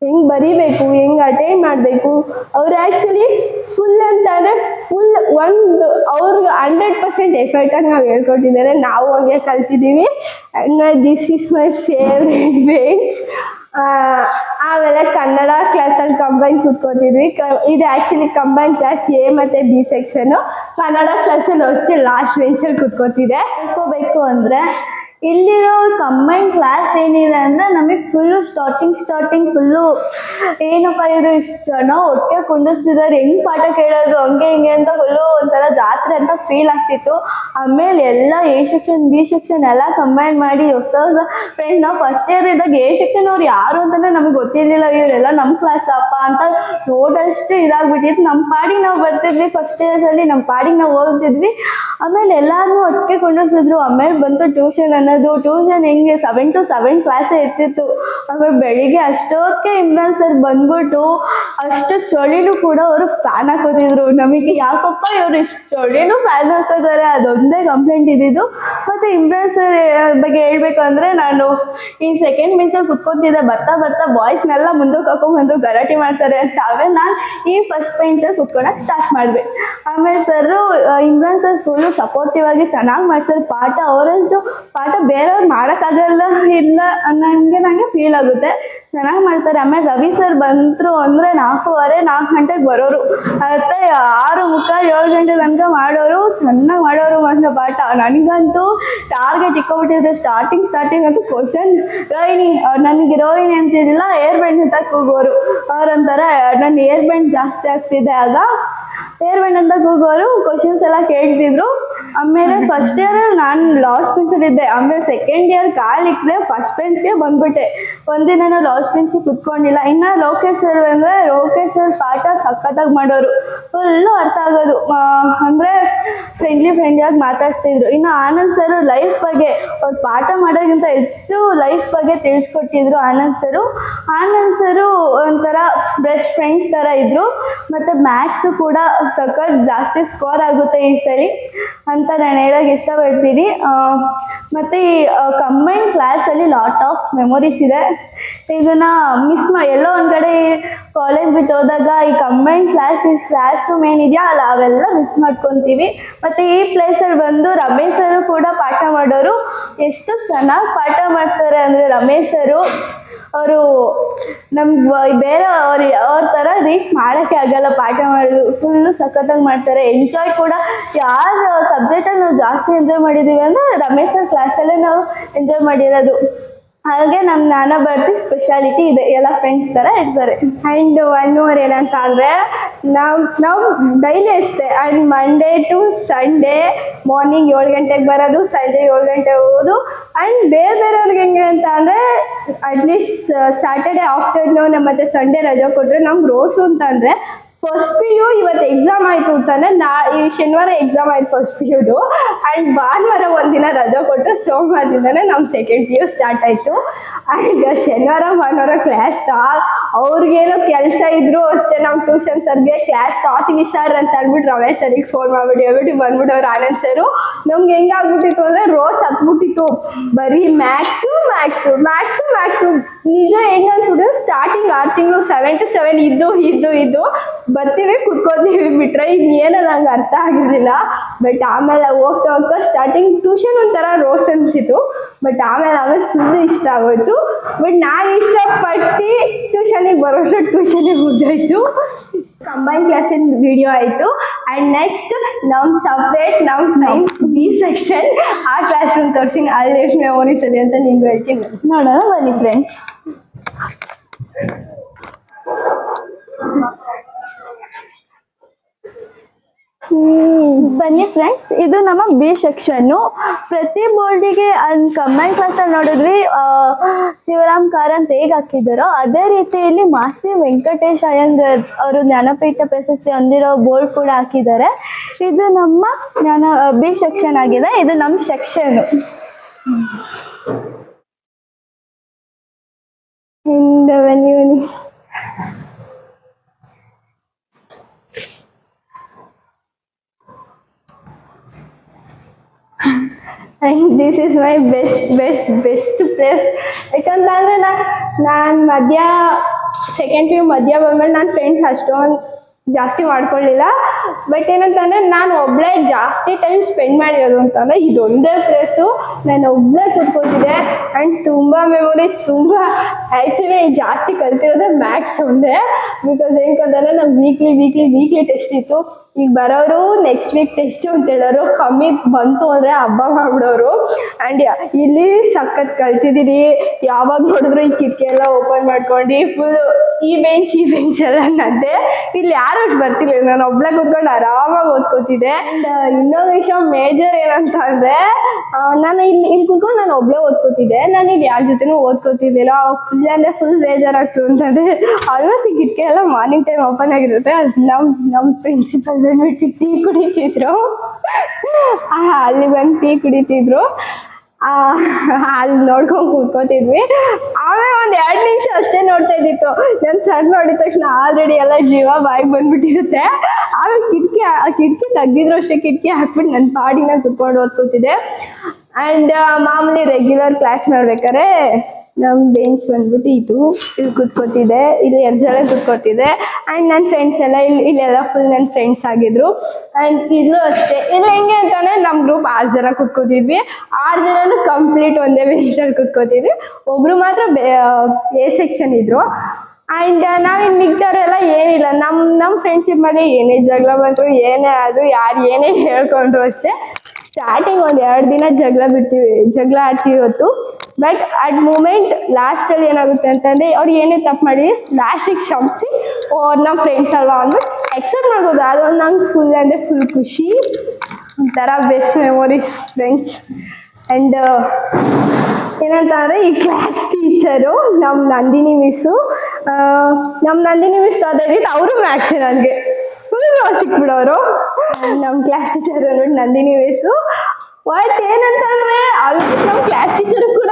ಹೆಂಗೆ ಬರೀಬೇಕು? ಹೆಂಗೆ ಅಟೆಂಡ್ ಮಾಡಬೇಕು? ಅವ್ರು ಆ್ಯಕ್ಚುಲಿ ಫುಲ್ ಅಂತ ಅಂದರೆ ಫುಲ್ ಒಂದು ಅವ್ರಿಗೆ ಹಂಡ್ರೆಡ್ ಪರ್ಸೆಂಟ್ ಎಫರ್ಟಾಗಿ ನಾವು ಹೇಳ್ಕೊಟ್ಟಿದ್ದಾರೆ. ನಾವು ಹಂಗೆ ಕಲ್ತಿದ್ದೀವಿ. And this is my favourite bench ಆಮೇಲೆ ಕನ್ನಡ ಕ್ಲಾಸಲ್ಲಿ ಕಂಬೈನ್ ಕೂತ್ಕೋತಿದ್ವಿ ಇದು ಆ್ಯಕ್ಚುಲಿ ಕಂಬೈನ್ ಕ್ಲಾಸ್ ಎ ಮತ್ತು ಬಿ ಸೆಕ್ಷನು ಕನ್ನಡ ಕ್ಲಾಸಲ್ಲಿ ಅಷ್ಟೇ ಲಾಸ್ಟ್ ಬೆಂಚಲ್ಲಿ ಅಲ್ಲಿ ತಿಳ್ಕೋಬೇಕು ಅಂದರೆ ಇಲ್ಲಿರೋ ಕಂಬೈನ್ ಕ್ಲಾಸ್ ಏನಿದೆ ಅಂದರೆ ನಮಗೆ ಫುಲ್ಲು ಸ್ಟಾರ್ಟಿಂಗ್ ಸ್ಟಾರ್ಟಿಂಗ್ ಫುಲ್ಲು ಏನಪ್ಪ ಇದು ಇಷ್ಟು ಜನ ಒಟ್ಟಿಗೆ ಕುಂಡಿಸ್ತಿದ್ದಾರೆ ಹೆಂಗೆ ಪಾಠ ಕೇಳೋದು, ಹಂಗೆ ಹಿಂಗೆ ಅಂತ ಫುಲ್ಲು ಒಂಥರ ಜಾತ್ರೆ ಅಂತ ಫೀಲ್ ಆಗ್ತಿತ್ತು. ಆಮೇಲೆ ಎಲ್ಲ ಎ ಸೆಕ್ಷನ್ ಬಿ ಸೆಕ್ಷನ್ ಎಲ್ಲ ಕಂಬೈನ್ ಮಾಡಿ ಹೊಸ ಹೊಸ ಫ್ರೆಂಡ್ ನಾವು ಫಸ್ಟ್ ಇಯರ್ ಇದ್ದಾಗ ಎ ಸೆಕ್ಷನ್ ಅವ್ರು ಯಾರು ಅಂತಲೇ ನಮಗೆ ಗೊತ್ತಿರಲಿಲ್ಲ. ಇವರೆಲ್ಲ ನಮ್ಮ ಕ್ಲಾಸ್ ಅಪ್ಪ ಅಂತ ನೋಡಷ್ಟು ಇದಾಗ್ಬಿಟ್ಟಿತ್ತು. ನಮ್ಮ ಪಾಡಿಗೆ ನಾವು ಬರ್ತಿದ್ವಿ ಫಸ್ಟ್ ಇಯರ್ಸಲ್ಲಿ ನಮ್ಮ ಪಾಡಿಗೆ ನಾವು ಓದ್ತಿದ್ವಿ. ಆಮೇಲೆ ಎಲ್ಲರನ್ನೂ ಒಟ್ಟಿಗೆ ಕುಂಡಿಸಿದ್ರು ಆಮೇಲೆ ಬಂತು ಟ್ಯೂಷನ್ ಅನ್ನೋದು ಟ್ಯೂಷನ್ ಹೆಂಗೆ ಸೆವೆನ್ ಟು ಸೆವೆನ್ ಕ್ಲಾಸೇ ಇರ್ತಿತ್ತು ಆಮೇಲೆ ಬೆಳಿಗ್ಗೆ ಅಷ್ಟೊತ್ತಿಗೆ ಇಮ್ರಾನ್ ಸರ್ ಬಂದ್ಬಿಟ್ಟು ಅಷ್ಟು ಚಳಿನು ಕೂಡ ಅವರು ಫ್ಯಾನ್ ಹಾಕೋತಿದ್ರು ನಮಗೆ ಯಾಕಪ್ಪ ಇವರು ಇಷ್ಟು ಚಳಿನೂ ಫ್ಯಾನ್ ಹಾಕೋತಾರೆ ಅದೊಂದೇ ಕಂಪ್ಲೇಂಟ್ ಇದ್ದಿದ್ದು. ಮತ್ತೆ ಇಮ್ರಾನ್ ಸರ್ ಬಗ್ಗೆ ಹೇಳ್ಬೇಕು ಅಂದ್ರೆ ನಾನು ಈ ಸೆಕೆಂಡ್ ಬೆಂಚಲ್ಲಿ ಕುತ್ಕೊತಿದ್ದೆ. ಬರ್ತಾ ಬರ್ತಾ ಬಾಯ್ಸ್ನೆಲ್ಲ ಮುಂದಕ್ಕೆ ಹಾಕೊಂಡ್ಬಂದು ಗಲಾಟೆ ಮಾಡ್ತಾರೆ ಅಂತ. ಆಮೇಲೆ ನಾನು ಈ ಫಸ್ಟ್ ಬೆಂಚಲ್ಲಿ ಕುತ್ಕೊಳಕ್ಕೆ ಸ್ಟಾರ್ಟ್ ಮಾಡಿದೆ. ಆಮೇಲೆ sir Imran sir full supportive ಆಗಿ ಚೆನ್ನಾಗಿ ಮಾಡ್ತಾರೆ. ಪಾಠ ಅವರಷ್ಟು ಪಾಠ ಬೇರೆಯವ್ರು ಮಾಡೋಕ್ಕಾಗಲ್ಲ ಇಲ್ಲ ಅನ್ನಂಗೆ ನನಗೆ ಫೀಲ್ ಆಗುತ್ತೆ. ಚೆನ್ನಾಗಿ ಮಾಡ್ತಾರೆ. ಆಮೇಲೆ ರವಿ ಸರ್ ಬಂದರು ಅಂದರೆ ನಾಲ್ಕೂವರೆ, ನಾಲ್ಕು ಗಂಟೆಗೆ ಬರೋರು. ಮತ್ತೆ ಆರು ಮುಖ ಏಳು ಗಂಟೆ ತನಕ ಮಾಡೋರು, ಚೆನ್ನಾಗಿ ಮಾಡೋರು ಅಂತ ಪಾಠ. ನನಗಂತೂ ಟಾರ್ಗೆಟ್ ಇಕ್ಕೊಬಿಟ್ಟಿದ್ರೆ ಸ್ಟಾರ್ಟಿಂಗ್ ಸ್ಟಾರ್ಟಿಂಗ್ ಅಂತ ಕ್ವಶನ್ ರೋಹಿಣಿ ನನಗೆ ರೋಹಿಣಿ ಅಂತಿದ್ದಿಲ್ಲ ಏರ್ ಬ್ಯಾಂಡ್ ಅಂತ ಕೂಗೋರು. ಅವ್ರಂತಾರ, ನನ್ನ ಏರ್ ಬೆಂಡ್ ಜಾಸ್ತಿ ಆಗ್ತಿದೆ ಆಗ ಏರ್ ಬೆಂಡ್ ಅಂತ ಕೂಗೋರು ಕ್ವಶನ್ಸ್ ಎಲ್ಲ ಕೇಳ್ತಿದ್ರು. ಆಮೇಲೆ ಫಸ್ಟ್ ಇಯರ್ ನಾನು ಲಾಸ್ಟ್ ಬೆಂಚಲ್ಲಿ ಇದ್ದೆ. ಆಮೇಲೆ ಸೆಕೆಂಡ್ ಇಯರ್ ಕಾಲಿಕ್ಕದೆ ಫಸ್ಟ್ ಬೆಂಚ್ಗೆ ಬಂದ್ಬಿಟ್ಟೆ. ಒಂದಿನ ಲಾಸ್ಟ್ ಬೆಂಚ್ ಕುತ್ಕೊಂಡಿಲ್ಲ. ಇನ್ನು ಲೋಕೇಶ್ ಸರ್ ಅಂದರೆ ಲೋಕೇಶ್ ಸರ್ ಪಾಠ ಸಖತ್ತಾಗಿ ಮಾಡೋರು. ಫುಲ್ಲು ಅರ್ಥ ಆಗೋದು. ಅಂದರೆ ಫ್ರೆಂಡ್ಲಿ ಫ್ರೆಂಡ್ಲಿಯಾಗಿ ಮಾತಾಡ್ಸಿದ್ರು ಇನ್ನು ಆನಂದ್ ಸರ್ ಲೈಫ್ ಬಗ್ಗೆ, ಅವ್ರು ಪಾಠ ಮಾಡೋಕ್ಕಿಂತ ಹೆಚ್ಚು ಲೈಫ್ ಬಗ್ಗೆ ತಿಳಿಸ್ಕೊಟ್ಟಿದ್ರು ಆನಂದ್ ಸರು ಆನಂದ್ ಸರು ಒಂಥರ ಬೆಸ್ಟ್ ಫ್ರೆಂಡ್ಸ್ ಥರ ಇದ್ದರು ಮತ್ತು ಮ್ಯಾಥ್ಸು ಕೂಡ ಸಖತ್ ಜಾಸ್ತಿ ಸ್ಕೋರ್ ಆಗುತ್ತೆ ಈ ಸರಿ. ಅಂತ ನಾನು ಹೇಳೋಕ್ಕೆ ಇಷ್ಟಪಡ್ತೀನಿ. ಮತ್ತು ಈ ಕಂಬೈಂಡ್ ಕ್ಲಾಸಲ್ಲಿ ಲಾಟ್ ಆಫ್ ಮೆಮೊರೀಸ್ ಇದೆ. ಇದನ್ನು ಮಿಸ್ ಮಾ, ಎಲ್ಲೋ ಒಂದು ಕಡೆ ಕಾಲೇಜ್ ಬಿಟ್ಟು ಹೋದಾಗ ಈ ಕಂಬೈಂಡ್ ಕ್ಲಾಸ್ ಈ ಕ್ಲಾಸ್ ರೂಮ್ ಏನಿದೆಯಾ ಅಲ್ಲ, ಅವೆಲ್ಲ ಮಿಸ್ ಮಾಡ್ಕೊತೀವಿ. ಮತ್ತು ಈ ಪ್ಲೇಸಲ್ಲಿ ಬಂದು ರಮೇಶ್ ಸರು ಕೂಡ ಪಾಠ ಮಾಡೋರು, ಎಷ್ಟು ಚೆನ್ನಾಗಿ ಪಾಠ ಮಾಡ್ತಾರೆ ಅಂದರೆ ರಮೇಶ್ ಸರು. ಅವರು ನಮ್ಗೆ ಬೇರೆ ಅವ್ರ ಅವ್ರ ಥರ ರೀಚ್ ಮಾಡಕ್ಕೆ ಆಗಲ್ಲ, ಪಾಠ ಮಾಡೋದು. ಫುಲ್ಲು ಸಖತ್ತಾಗಿ ಮಾಡ್ತಾರೆ. ಎಂಜಾಯ್ ಕೂಡ ಯಾರು ಸಬ್ಜೆಕ್ಟಲ್ಲಿ ನಾವು ಜಾಸ್ತಿ ಎಂಜಾಯ್ ಮಾಡಿದೀವಿ ಅಂದ್ರೆ ರಮೇಶ್ ಸರ್ ಕ್ಲಾಸಲ್ಲೇ ನಾವು ಎಂಜಾಯ್ ಮಾಡಿರೋದು. ಹಾಗೆ ನಮ್ಮ ನಾನ ಬರ್ತಿ ಸ್ಪೆಷಾಲಿಟಿ ಇದೆ. ಎಲ್ಲ ಫ್ರೆಂಡ್ಸ್ ಥರ ಇರ್ತಾರೆ ಆ್ಯಂಡ್ ಒನ್ ಓವರ್ ಏನಂತ ಅಂದರೆ ನಾವು ನಾವು ಡೈಲಿ ಅಷ್ಟೇ and Monday to Sunday morning ಏಳು ಗಂಟೆಗೆ ಬರೋದು ಸಂಜೆ ಏಳು ಗಂಟೆಗೆ ಹೋಗೋದು ಆ್ಯಂಡ್ ಬೇರೆ ಬೇರೆಯವ್ರಿಗೆ ಹೆಂಗೆ ಅಂತ ಅಂದರೆ ಅಟ್ಲೀಸ್ಟ್ ಸ್ಯಾಟರ್ಡೆ ಆಫ್ಟರ್ನೂನ್ ಮತ್ತು ಸಂಡೇ ರಜೆ ಕೊಟ್ಟರೆ ನಮ್ಗೆ ರೋಸು ಅಂತ ಅಂದರೆ ಫಸ್ಟ್ ಪಿ ಯು ಇವತ್ತು ಎಕ್ಸಾಮ್ ಆಯಿತು ಅಂತಾನೆ ನಾ, ಈ ಶನಿವಾರ ಎಕ್ಸಾಮ್ ಆಯ್ತು ಫಸ್ಟ್ ಪಿ ಯುದು ಆ್ಯಂಡ್ ಭಾನುವಾರ ಒಂದಿನ ರಜೆ ಕೊಟ್ಟರೆ ಸೋಮವಾರದಿಂದನೇ ನಮ್ಮ ಸೆಕೆಂಡ್ ಪಿ ಯು ಸ್ಟಾರ್ಟ್ ಆಯಿತು. ಆ್ಯಂಡ್ ಶನಿವಾರ, ಭಾನುವಾರ ಕ್ಲಾಸ್ ತಾ. ಅವ್ರಿಗೇನೋ ಕೆಲಸ ಇದ್ರು ಅಷ್ಟೇ ನಮ್ಮ ಟ್ಯೂಷನ್ ಸರ್ಗೆ ಕ್ಲಾಸ್ ತಾತೀವಿ ಸರ್ ಅಂತ ಅಂದ್ಬಿಟ್ಟು ರಮೇಶ್ ಸರಿಗೆ ಫೋನ್ ಮಾಡ್ಬಿಟ್ಟು ಹೇಳ್ಬಿಟ್ಟು ಬಂದ್ಬಿಟ್ಟು ಅವ್ರು ಆನಂದ್ ಸರು. ನಮ್ಗೆ ಹೆಂಗಾಗ್ಬಿಟ್ಟಿತ್ತು ಅಂದರೆ ರೋಸ್ ಹತ್ಬಿಟ್ಟಿತ್ತು ಬರೀ ಮ್ಯಾಕ್ಸು ಮ್ಯಾಕ್ಸು ಮ್ಯಾಕ್ಸು ಮ್ಯಾಕ್ಸು ನಿಜ ಹೆಂಗ್ ಅನ್ಸ್ಬಿಟ್ಟು ಸ್ಟಾರ್ಟಿಂಗ್ ಆರು ತಿಂಗಳು ಸೆವೆನ್ ಟು ಸೆವೆನ್ ಇದ್ದು ಇದ್ದು ಇದ್ದು ಬರ್ತೀವಿ ಕುತ್ಕೋತೀವಿ ಬಿಟ್ರೆ ಇನ್ನೇನು ನಂಗೆ ಅರ್ಥ ಆಗಿರಲಿಲ್ಲ. ಬಟ್ ಆಮೇಲೆ ಹೋಗ್ತಾ ಹೋಗ್ತಾ ಸ್ಟಾರ್ಟಿಂಗ್ ಟ್ಯೂಷನ್ ಒಂಥರ ರೋಸ್ ಅನ್ಸಿತ್ತು ಬಟ್ ಆಮೇಲೆ ಆಮೇಲೆ ಫುಲ್ ಇಷ್ಟ ಆಗೋಯ್ತು. ಬಟ್ ನಾನು ಇಷ್ಟಪಟ್ಟು ಟ್ಯೂಷನಿಗೆ ಬರೋಷ್ಟು ಟ್ಯೂಷನಿಗೆ ಮುಗ್ದೋಯ್ತು. ಕಂಬೈನ್ ಕ್ಲಾಸಿನ ವಿಡಿಯೋ ಆಯಿತು. ಆ್ಯಂಡ್ ನೆಕ್ಸ್ಟ್ ನಮ್ಮ ಸಪ್ರೇಟ್ ನಮ್ಮ ಸೈನ್ಸ್ ಬಿ ಸೆಕ್ಷನ್ ಆ ಕ್ಲಾಸ್ ರೂಮ್ ತೋರಿಸಿ ಅಲ್ಲಿ ಇದೆ ಅಂತ ನಿಮ್ಗೆ ಹೇಳ್ತೀನಿ. ನೋಡೋಣ ಬನ್ನಿ ಫ್ರೆಂಡ್ಸ್ ಬನ್ನಿ ಫ್ರೆಂಡ್ಸ್ ಇದು ನಮ್ಮ ಬಿ ಸೆಕ್ಷನ್ನು ಪ್ರತಿ ಬೋರ್ಡಿಗೆ ಒಂದು ಕಮೆಂಟ್ ಕ್ಲಾಸಲ್ಲಿ ನೋಡಿದ್ವಿ. ಶಿವರಾಮ್ ಕಾರಂತ್ ಹೇಗೆ ಹಾಕಿದ್ದಾರೋ, ಅದೇ ರೀತಿಯಲ್ಲಿ ಮಾಸ್ತಿ ವೆಂಕಟೇಶ್ ಅಯ್ಯಂಗರ್ ಅವರು ಜ್ಞಾನಪೀಠ ಪ್ರಶಸ್ತಿ ಹೊಂದಿರೋ ಬೋರ್ಡ್ ಕೂಡ ಹಾಕಿದ್ದಾರೆ. ಇದು ನಮ್ಮ ಜ್ಞಾನ ಬಿ ಸೆಕ್ಷನ್ ಆಗಿದೆ. ಇದು ನಮ್ಮ ಸೆಕ್ಷನ್ ಇಂದ ಬನ್ನಿ. ಬನ್ನಿ and this is my best best best place ಯಾಕಂತಂದರೆ ನಾನು ನಾನು ಮಧ್ಯ ಸೆಕೆಂಡ್ ಪಿ ಯು ಮಧ್ಯ ಬಂದ್ಮೇಲೆ ನನ್ನ ಫ್ರೆಂಡ್ಸ್ ಅಷ್ಟೊಂದು ಜಾಸ್ತಿ ಮಾಡ್ಕೊಳ್ಳಿಲ್ಲ ಬಟ್ ಏನಂತಂದರೆ ನಾನು ಒಬ್ಬಳೇ ಜಾಸ್ತಿ ಟೈಮ್ ಸ್ಪೆಂಡ್ ಮಾಡಿರೋದು ಅಂತಂದರೆ ಇದೊಂದೇ ಪ್ಲೇಸು ನಾನು ಒಬ್ಬಳೇ ಕೂತ್ಕೊತಿದ್ದೆ ಆ್ಯಂಡ್ ತುಂಬ ಮೆಮೊರೀಸ್ ತುಂಬ ಆ್ಯಕ್ಚುಲಿ ಜಾಸ್ತಿ ಕಲ್ತಿರೋದೇ ಮ್ಯಾಥ್ಸ್ ಒಂದೇ. ಬಿಕಾಸ್ ಏನಕ್ಕಂತಂದರೆ ನಮ್ಗೆ ವೀಕ್ಲಿ ವೀಕ್ಲಿ ವೀಕ್ಲಿ ಟೆಸ್ಟ್ ಇತ್ತು. ಈಗ ಬರೋರು ನೆಕ್ಸ್ಟ್ ವೀಕ್ ಟೆಸ್ಟ್ ಅಂತ ಹೇಳೋರು, ಕಮ್ಮಿ ಬಂತು ಅಂದರೆ ಹಬ್ಬ ಮಾಡ್ಬಿಡೋರು. ಆ್ಯಂಡ್ ಇಲ್ಲಿ ಸಖತ್ ಕಲ್ತಿದ್ದೀನಿ ಯಾವಾಗ ನೋಡಿದ್ರು ಈ ಕಿಟಕಿ ಎಲ್ಲ ಓಪನ್ ಮಾಡ್ಕೊಂಡು ಫುಲ್ ಈ ಬೆಂಚ್ ಈ ಬೆಂಚ್ ಎಲ್ಲ ನದ್ದೆ ಇಲ್ಲಿ ಯಾರು ಬರ್ತಿಲ್ಲ ನಾನು ಒಬ್ಳೆ ಆರಾಮಾಗಿ ಓದ್ಕೋತಿದ್ದೆ. ಇನ್ನೊಂದು ವಿಷಯ ಮೇಜರ್ ಏನಂತ ಅಂದ್ರೆ ನಾನು ಇಲ್ಲಿ ಇಲ್ಲಿ ಕೂತ್ಕೊಂಡು ನಾನು ಒಬ್ಳೆ ಓದ್ಕೋತಿದ್ದೆ. ನಾನು ಇಲ್ಲಿ ಯಾರ ಜೊತೆನೂ ಓದ್ಕೋತಿದ್ದಿಲ್ಲ ಫುಲ್ ಅಂದ್ರೆ ಫುಲ್ ಬೇಜಾರಾಗ್ತು ಅಂತಂದ್ರೆ ಆಲ್ಮೋಸ್ಟ್ ಕಿಟಕಿ ಎಲ್ಲ ಮಾರ್ನಿಂಗ್ ಟೈಮ್ ಓಪನ್ ಆಗಿರುತ್ತೆ. ಅದು ನಮ್ಮ ನಮ್ಮ ಪ್ರಿನ್ಸಿಪಲ್ ಬಂದ್ಬಿಟ್ಟು ಟೀ ಕುಡಿತಿದ್ರು. [laughs] ಅಲ್ಲಿ ಬಂದು ಟೀ ಕುಡಿತಿದ್ರು. ಅಲ್ಲಿ ನೋಡ್ಕೊಂಡು ಕೂತ್ಕೋತಿದ್ವಿ. ಆಮೇಲೆ ಒಂದು ಎರಡು ನಿಮಿಷ ಅಷ್ಟೇ ನೋಡ್ತಾ ಇದ್ದಿತ್ತು. ನನ್ನ ಸರ್ ನೋಡಿದ ತಕ್ಷಣ ಆಲ್ರೆಡಿ ಎಲ್ಲ ಜೀವ ಬಾಯಿಗೆ ಬಂದ್ಬಿಟ್ಟಿರುತ್ತೆ. ಆಮೇಲೆ ಕಿಟಕಿ, ಆ ಕಿಟಕಿ ತೆಗ್ದಿದ್ರು ಅಷ್ಟೇ, ಕಿಟಕಿ ಹಾಕ್ಬಿಟ್ಟು ನನ್ನ ಪಾಡಿನ ಕುತ್ಕೊಂಡು ಓದ್ಕೋತಿದ್ದೆ. ಆ್ಯಂಡ್ ಮಾಮೂಲಿ ರೆಗ್ಯುಲರ್ ಕ್ಲಾಸ್ ಮಾಡ್ಬೇಕಾದ್ರೆ ನಮ್ಮ ಬೆಂಚ್ ಬಂದ್ಬಿಟ್ಟು ಇದು ಇಲ್ಲಿ ಕುತ್ಕೋತಿದೆ ಇಲ್ಲಿ ಎರಡು ಜನ ಕೂತ್ಕೋತಿದ್ದೆ. ಆ್ಯಂಡ್ ನನ್ನ ಫ್ರೆಂಡ್ಸ್ ಎಲ್ಲ ಇಲ್ಲಿ ಇಲ್ಲೆಲ್ಲ ಫುಲ್ ನನ್ನ ಫ್ರೆಂಡ್ಸ್ ಆಗಿದ್ರು. ಆ್ಯಂಡ್ ಇಲ್ಲೂ ಅಷ್ಟೇ. ಇಲ್ಲಿ ಹೆಂಗೆ ಅಂತಂದರೆ ನಮ್ಮ ಗ್ರೂಪ್ ಆರು ಜನ ಕುತ್ಕೋತಿದ್ವಿ ಆರು ಜನನೂ ಕಂಪ್ಲೀಟ್ ಒಂದೇ ಬೆಂಚಲ್ಲಿ ಕುತ್ಕೋತಿದ್ವಿ ಒಬ್ಬರು ಮಾತ್ರ ಎ ಸೆಕ್ಷನ್ ಇದ್ದರು ಆ್ಯಂಡ್ ನಾವಿನ್ ಮಿಗ್ದವರೆಲ್ಲ ಏನಿಲ್ಲ. ನಮ್ಮ ನಮ್ಮ ಫ್ರೆಂಡ್ಶಿಪ್ ಮೇಲೆ ಏನೇ ಜಗಳ ಬಂದರು, ಏನೇ ಆದರೂ ಯಾರು ಏನೇ ಹೇಳ್ಕೊಂಡ್ರು ಅಷ್ಟೇ. ಸ್ಟಾರ್ಟಿಂಗ್ ಒಂದು ಎರಡು ದಿನ ಜಗಳ ಬಿಡ್ತೀವಿ, ಜಗಳ ಆಡ್ತೀವಿ ಬಟ್ ಅಟ್ ಮೂಮೆಂಟ್ ಲಾಸ್ಟಲ್ಲಿ ಏನಾಗುತ್ತೆ ಅಂತಂದರೆ ಅವ್ರು ಏನೇ ತಪ್ಪು ಮಾಡಿ ಲಾಸ್ಟಿಗೆ ಕ್ಷಮಿಸಿ, ಓ ನಮ್ಮ ಫ್ರೆಂಡ್ಸ್ ಅಲ್ವಾ ಅಂದ್ಬಿಟ್ಟು ಎಕ್ಸೆಪ್ಟ್ ಮಾಡ್ಬೋದು. ಅದೊಂದು ನಂಗೆ ಫುಲ್ ಅಂದರೆ ಫುಲ್ ಖುಷಿ. ಒಂಥರ ಬೆಸ್ಟ್ ಮೆಮೊರೀಸ್ ಫ್ರೆಂಡ್ಸ್ ಆ್ಯಂಡ್ ಏನಂತ ಅಂದರೆ ಈ ಕ್ಲಾಸ್ ಟೀಚರು ನಮ್ಮ ನಂದಿನಿ ಮಿಸ್ಸು ನಮ್ಮ ನಂದಿನಿ ಮಿಸ್ ಅದೇ ಅವರು ಮ್ಯಾಕ್ಸ್ ನನಗೆ. ಫುಲ್ ಸಿಕ್ಬಿಡೋರು. ನಮ್ಮ ಕ್ಲಾಸ್ ಟೀಚರ್ ಅಂದ್ಬಿಟ್ಟು ನಂದಿನಿ ಮಿಸ್ಸು ಬಟ್ ಏನಂತಂದರೆ ಆಲ್ಮೋಸ್ಟ್ ನಮ್ಮ ಕ್ಲಾಸ್ ಟೀಚರು ಕೂಡ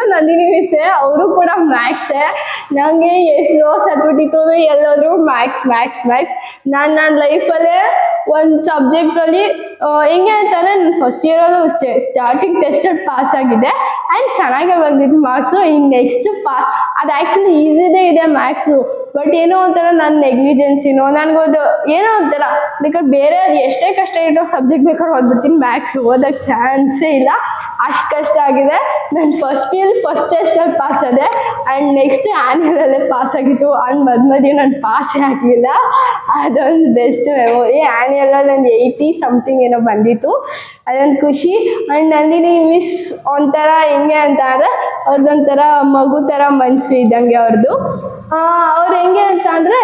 ಮಿಸ್ಸೇ ಅವರು ಕೂಡ ಮ್ಯಾಥ್ಸ್ ನಂಗೆ ಎಷ್ಟು ರೋಸ್ ಹತ್ಬಿಟ್ಟಿತ್ತು ಎಲ್ಲಾದ್ರೂ ಮ್ಯಾಥ್ಸ್ ಮ್ಯಾಥ್ಸ್ ಮ್ಯಾಥ್ಸ್ ನಾನು ನನ್ನ ಲೈಫಲ್ಲೇ ಒಂದು ಸಬ್ಜೆಕ್ಟಲ್ಲಿ ಹೆಂಗೆ ಅಂತಂದರೆ ಫಸ್ಟ್ ಇಯರಲ್ಲೂ ಅಷ್ಟೇ ಸ್ಟಾರ್ಟಿಂಗ್ ಟೆಸ್ಟಲ್ಲಿ ಪಾಸ್ ಆಗಿದೆ ಆ್ಯಂಡ್ ಚೆನ್ನಾಗೇ ಬಂದಿದ್ದು ಮಾರ್ಕ್ಸು ಇನ್ನು ನೆಕ್ಸ್ಟ್ ಪಾ ಅದು ಆ್ಯಕ್ಚುಲಿ ಈಸಿದೇ ಇದೆ ಮ್ಯಾಥ್ಸು ಬಟ್ ಏನೋ ಒಂಥರ ನನ್ನ ನೆಗ್ಲಿಜೆನ್ಸಿನೋ ನನಗೊಂದು ಏನೋ ಒಂಥರ ಬೇಕಾದ್ರೆ ಬೇರೆ ಎಷ್ಟೇ ಕಷ್ಟ ಇರೋ ಸಬ್ಜೆಕ್ಟ್ ಬೇಕಾದ್ರೆ ಓದ್ಬಿಡ್ತೀನಿ ಮ್ಯಾಥ್ಸ್ ಓದೋಕ್ಕೆ ಚಾನ್ಸೇ ಇಲ್ಲ. ಅಷ್ಟು ಕಷ್ಟ ಆಗಿದೆ. ನಾನು ಫಸ್ಟ್ ಇಯರ್ ಫಸ್ಟ್ ಟೆಸ್ಟಲ್ಲಿ ಪಾಸ್ ಆದೆ. ಆ್ಯಂಡ್ ನೆಕ್ಸ್ಟ್ ಆ್ಯನ್ಯಲಲ್ಲೇ ಪಾಸ್ ಆಗಿತ್ತು. ಅಂದ್ ಮಧ್ಯ ಮಧ್ಯೆ ನಾನು ಪಾಸೇ ಆಗಲಿಲ್ಲ. ಅದೊಂದು ಬೆಸ್ಟ್ ಮೆಮೊರಿ ಆ್ಯನ್ಯಲಲ್ಲಿ ಒಂದು ಏಯ್ಟಿ ಸಮಥಿಂಗ್ ಏನೋ ಬಂದಿತ್ತು. ಅದೊಂದು ಖುಷಿ. ಆ್ಯಂಡ್ ನಂದಿನಿ ಮಿಸ್ ಒಂಥರ ಹೆಂಗೆ ಅಂತ ಅಂದರೆ ಅವ್ರದ್ದೊಂಥರ ಮಗು ಥರ ಮನಸ್ಸು ಇದ್ದಂಗೆ ಅವ್ರದ್ದು ಅವ್ರು ಹೆಂಗೆ ಅಂತ ಅಂದರೆ,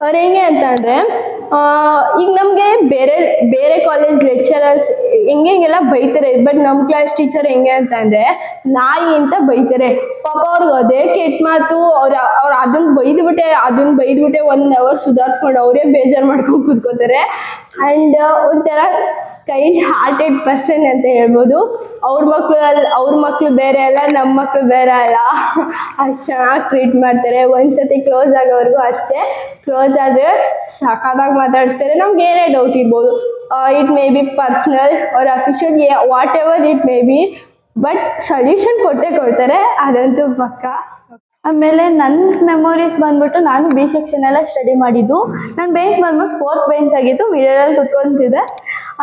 ಅವ್ರು ಹೆಂಗೆ ಅಂತ ಅಂದರೆ ಈಗ ನಮಗೆ ಬೇರೆ ಬೇರೆ ಕಾಲೇಜ್ ಲೆಕ್ಚರರ್ಸ್ ಹೆಂಗೆ ಹಿಂಗೆಲ್ಲ ಬೈತಾರೆ ಬಟ್ ನಮ್ಮ ಕ್ಲಾಸ್ ಟೀಚರ್ ಹೆಂಗೆ ಅಂತ ಅಂದರೆ, ನಾಯಿ ಅಂತ ಬೈತಾರೆ. ಪಾಪ ಅವ್ರಿಗೆ ಅದೇ ಕೆಟ್ಟ ಮಾತು, ಅವ್ರ, ಅವ್ರು ಅದನ್ನ ಬೈದ್ಬಿಟ್ಟೆ ಅದನ್ನ ಬೈದ್ಬಿಟ್ಟೆ ಒನ್ ಅವರ್ ಸುಧಾರಿಸ್ಕೊಂಡು ಅವರೇ ಬೇಜಾರು ಮಾಡ್ಕೊಂಡು ಕೂತ್ಕೋತಾರೆ. ಆ್ಯಂಡ್ ಒಂಥರ ಕೈಂಡ್ ಹಾರ್ಟೆಡ್ ಪರ್ಸನ್ ಅಂತ ಹೇಳ್ಬೋದು. ಅವ್ರ ಮಕ್ಕಳು ಅಲ್ಲಿ ಅವ್ರ ಮಕ್ಕಳು ಬೇರೆ ಅಲ್ಲ ನಮ್ಮ ಮಕ್ಕಳು ಬೇರೆ ಅಲ್ಲ. ಅಷ್ಟು ಚೆನ್ನಾಗಿ ಟ್ರೀಟ್ ಮಾಡ್ತಾರೆ. ಒಂದ್ಸತಿ ಕ್ಲೋಸ್ ಆಗೋವರೆಗೂ ಅಷ್ಟೇ. ಕ್ಲೋಸ್ ಆದರೆ ಸಖತ್ತಾಗಿ ಮಾತಾಡ್ತಾರೆ. ನಮ್ಗೆ ಏನೇ ಡೌಟ್ ಇರ್ಬೋದು. ಇಟ್ ಮೇ ಬಿ ಪರ್ಸ್ನಲ್ ಅವ್ರ official whatever it may be but solution ಕೊಟ್ಟೇ ಕೊಡ್ತಾರೆ. ಅದಂತೂ ಪಕ್ಕ. ಆಮೇಲೆ ನನ್ನ ಮೆಮೊರೀಸ್ ಬಂದ್ಬಿಟ್ಟು ನಾನು ಬಿ ಸೆಕ್ಷನ್ ಎಲ್ಲ ಸ್ಟಡಿ ಮಾಡಿದ್ದು. ನನ್ನ ಬೆಂಚ್ ಬಂದ್ಬಿಟ್ಟು ಫೋರ್ತ್ ಬೆಂಚ್ ಆಗಿತ್ತು ಮಿಡಲಲ್ಲಿ ಕುತ್ಕೊಂತಿದ್ದೆ.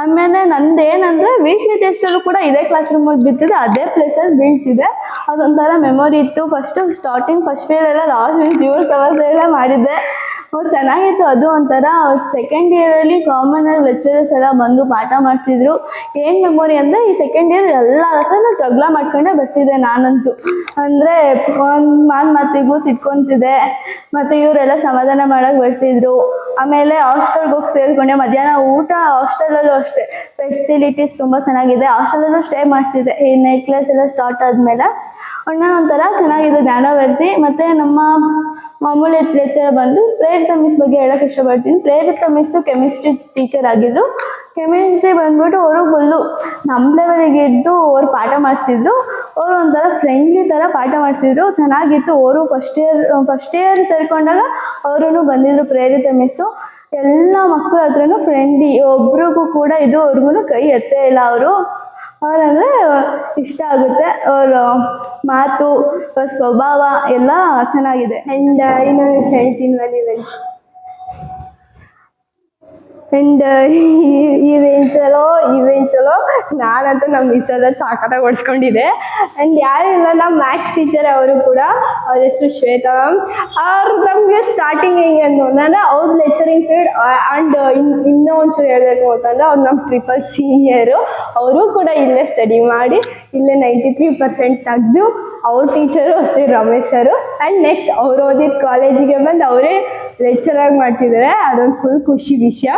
ಆಮೇಲೆ ನಂದು ಏನಂದರೆ ವೀಕ್ಲಿ ಟೆಸ್ಟಲ್ಲೂ ಕೂಡ ಇದೇ ಕ್ಲಾಸ್ ರೂಮಲ್ಲಿ ಬಿದ್ದಿದೆ, ಅದೇ ಪ್ಲೇಸಲ್ಲಿ ಬೀಳ್ತಿದೆ. ಅದೊಂಥರ ಮೆಮೊರಿ ಇತ್ತು. ಫಸ್ಟು ಸ್ಟಾರ್ಟಿಂಗ್ ಫಸ್ಟ್ ಇಯರ್ ಎಲ್ಲ ಲಾಸ್ಟ್ ಜೀವನ ಕವರ್ಸ್ ಎಲ್ಲ ಮಾಡಿದ್ದೆ. ಚೆನ್ನಾಗಿತ್ತು ಅದು ಒಂಥರ ಸೆಕೆಂಡ್ ಇಯರಲ್ಲಿ ಕಾಮನಲ್ಲಿ ಲೆಕ್ಚರರ್ಸ್ ಎಲ್ಲ ಬಂದು ಪಾಠ ಮಾಡ್ತಿದ್ರು. ಏನು ಮೆಮೊರಿ ಅಂದರೆ ಈ ಸೆಕೆಂಡ್ ಇಯರ್ ಎಲ್ಲ ಹತ್ರನೂ ಜಗಳ ಮಾಡ್ಕೊಂಡೆ ಬರ್ತಿದ್ದೆ ನಾನಂತೂ. ಅಂದರೆ ಒಂದು ಮಾತು ಮಾತಿಗೂ ಸಿಟ್ಕೊಂತಿದೆ ಮತ್ತು ಇವರೆಲ್ಲ ಸಮಾಧಾನ ಮಾಡೋಕೆ ಬರ್ತಿದ್ರು. ಆಮೇಲೆ ಹಾಸ್ಟೆಲ್ಗೆ ಹೋಗಿ ಸೇರಿಕೊಂಡೆ. ಮಧ್ಯಾಹ್ನ ಊಟ ಹಾಸ್ಟೆಲಲ್ಲೂ ಅಷ್ಟೇ. ಫೆಸಿಲಿಟೀಸ್ ತುಂಬ ಚೆನ್ನಾಗಿದೆ. ಹಾಸ್ಟೆಲಲ್ಲೂ ಸ್ಟೇ ಮಾಡ್ತಿದ್ದೆ. ಈ ನೈಟ್ ಕ್ಲಾಸ್ ಎಲ್ಲ ಸ್ಟಾರ್ಟ್ ಆದಮೇಲೆ. ಅಣ್ಣ ಒಂಥರ ಚೆನ್ನಾಗಿದೆ ಜ್ಞಾನವರ್ತಿ ಮತ್ತು ನಮ್ಮ ಮಾಮೂಲಿ ಲೆಕ್ಚರ್ ಬಂದು ಪ್ರೇರಿತ ಮಿಸ್ ಬಗ್ಗೆ ಹೇಳೋಕೆ ಇಷ್ಟಪಡ್ತೀನಿ. ಪ್ರೇರಿತ ಮಿಸ್ಸು ಕೆಮಿಸ್ಟ್ರಿ ಟೀಚರ್ ಆಗಿದ್ರು. ಕೆಮಿಸ್ಟ್ರಿ ಬಂದ್ಬಿಟ್ಟು ಅವರು ಫುಲ್ಲು ನಮ್ಮ ಲೆವೆಲಿಗೆ ಇದ್ದು ಅವ್ರು ಪಾಠ ಮಾಡ್ತಿದ್ರು. ಅವರು ಒಂಥರ ಫ್ರೆಂಡ್ಲಿ ಥರ ಪಾಠ ಮಾಡ್ತಿದ್ರು. ಚೆನ್ನಾಗಿತ್ತು. ಅವರು ಫಸ್ಟ್ ಇಯರ್ ಫಸ್ಟ್ ಇಯರ್ ಸೇರ್ಕೊಂಡಾಗ ಅವರು ಬಂದಿದ್ರು ಪ್ರೇರಿತ ಮಿಸ್ಸು ಎಲ್ಲ ಮಕ್ಕಳ ಹತ್ರನೂ ಫ್ರೆಂಡ್ಲಿ ಒಬ್ರಿಗೂ ಕೂಡ ಇದುವರೆಗೂ ಕೈ ಎತ್ತೇ ಇಲ್ಲ ಅವರು. ಅವರಂದರೆ ಇಷ್ಟ ಆಗುತ್ತೆ. ಅವರ ಮಾತು ಸ್ವಭಾವ ಎಲ್ಲ ಚೆನ್ನಾಗಿದೆ. ಆ್ಯಂಡ್ ಇನ್ನೊಂದು ಆ್ಯಂಡ್ [laughs] ಈ ವೇಂಚಲೋ ಈ ವೇಂಚಲೋ ನಾನಂತೂ ನಮ್ಮ ಮಿಸ್ಸೆಲ್ಲ ಸಾಕತ್ತಾಗಿ ಹೊಡ್ಸ್ಕೊಂಡಿದ್ದೆ ಆ್ಯಂಡ್ ಯಾರಿಲ್ಲ ನಮ್ಮ ಮ್ಯಾಥ್ಸ್ ಟೀಚರ್ ಅವರು ಕೂಡ, ಅವ್ರ ಹೆಸರು ಶ್ವೇತಾ ಅವ್ರು ನಮಗೆ ಸ್ಟಾರ್ಟಿಂಗ್ ಹೆಂಗೆ ಅಂತಂದ್ರೆ ಅವ್ರ ಲೆಕ್ಚರಿಂಗ್ ಪೀರಿಯಡ್ ಆ್ಯಂಡ್ ಇನ್, ಇನ್ನೂ ಒಂಚೂರು ಹೇಳಬೇಕು ಅಂತಂದ್ರೆ ಅವ್ರು ನಮ್ಮ ಟ್ರಿಪಲ್ ಸೀನಿಯರು ಅವರು ಕೂಡ ಇಲ್ಲೇ ಸ್ಟಡಿ ಮಾಡಿ, ಇಲ್ಲೇ ನೈಂಟಿ ತ್ರೀ ಪರ್ಸೆಂಟ್ ತೆಗೆದು ಅವ್ರ ಟೀಚರು ಅಷ್ಟೇ ರಮೇಶ್ ಸರು ಆ್ಯಂಡ್ ನೆಕ್ಸ್ಟ್ ಅವ್ರು ಓದಿದ ಕಾಲೇಜಿಗೆ ಬಂದು ಅವರೇ ಲೆಕ್ಚರಾಗಿ ಮಾಡ್ತಿದ್ದಾರೆ ಅದೊಂದು ಫುಲ್ ಖುಷಿ ವಿಷಯ.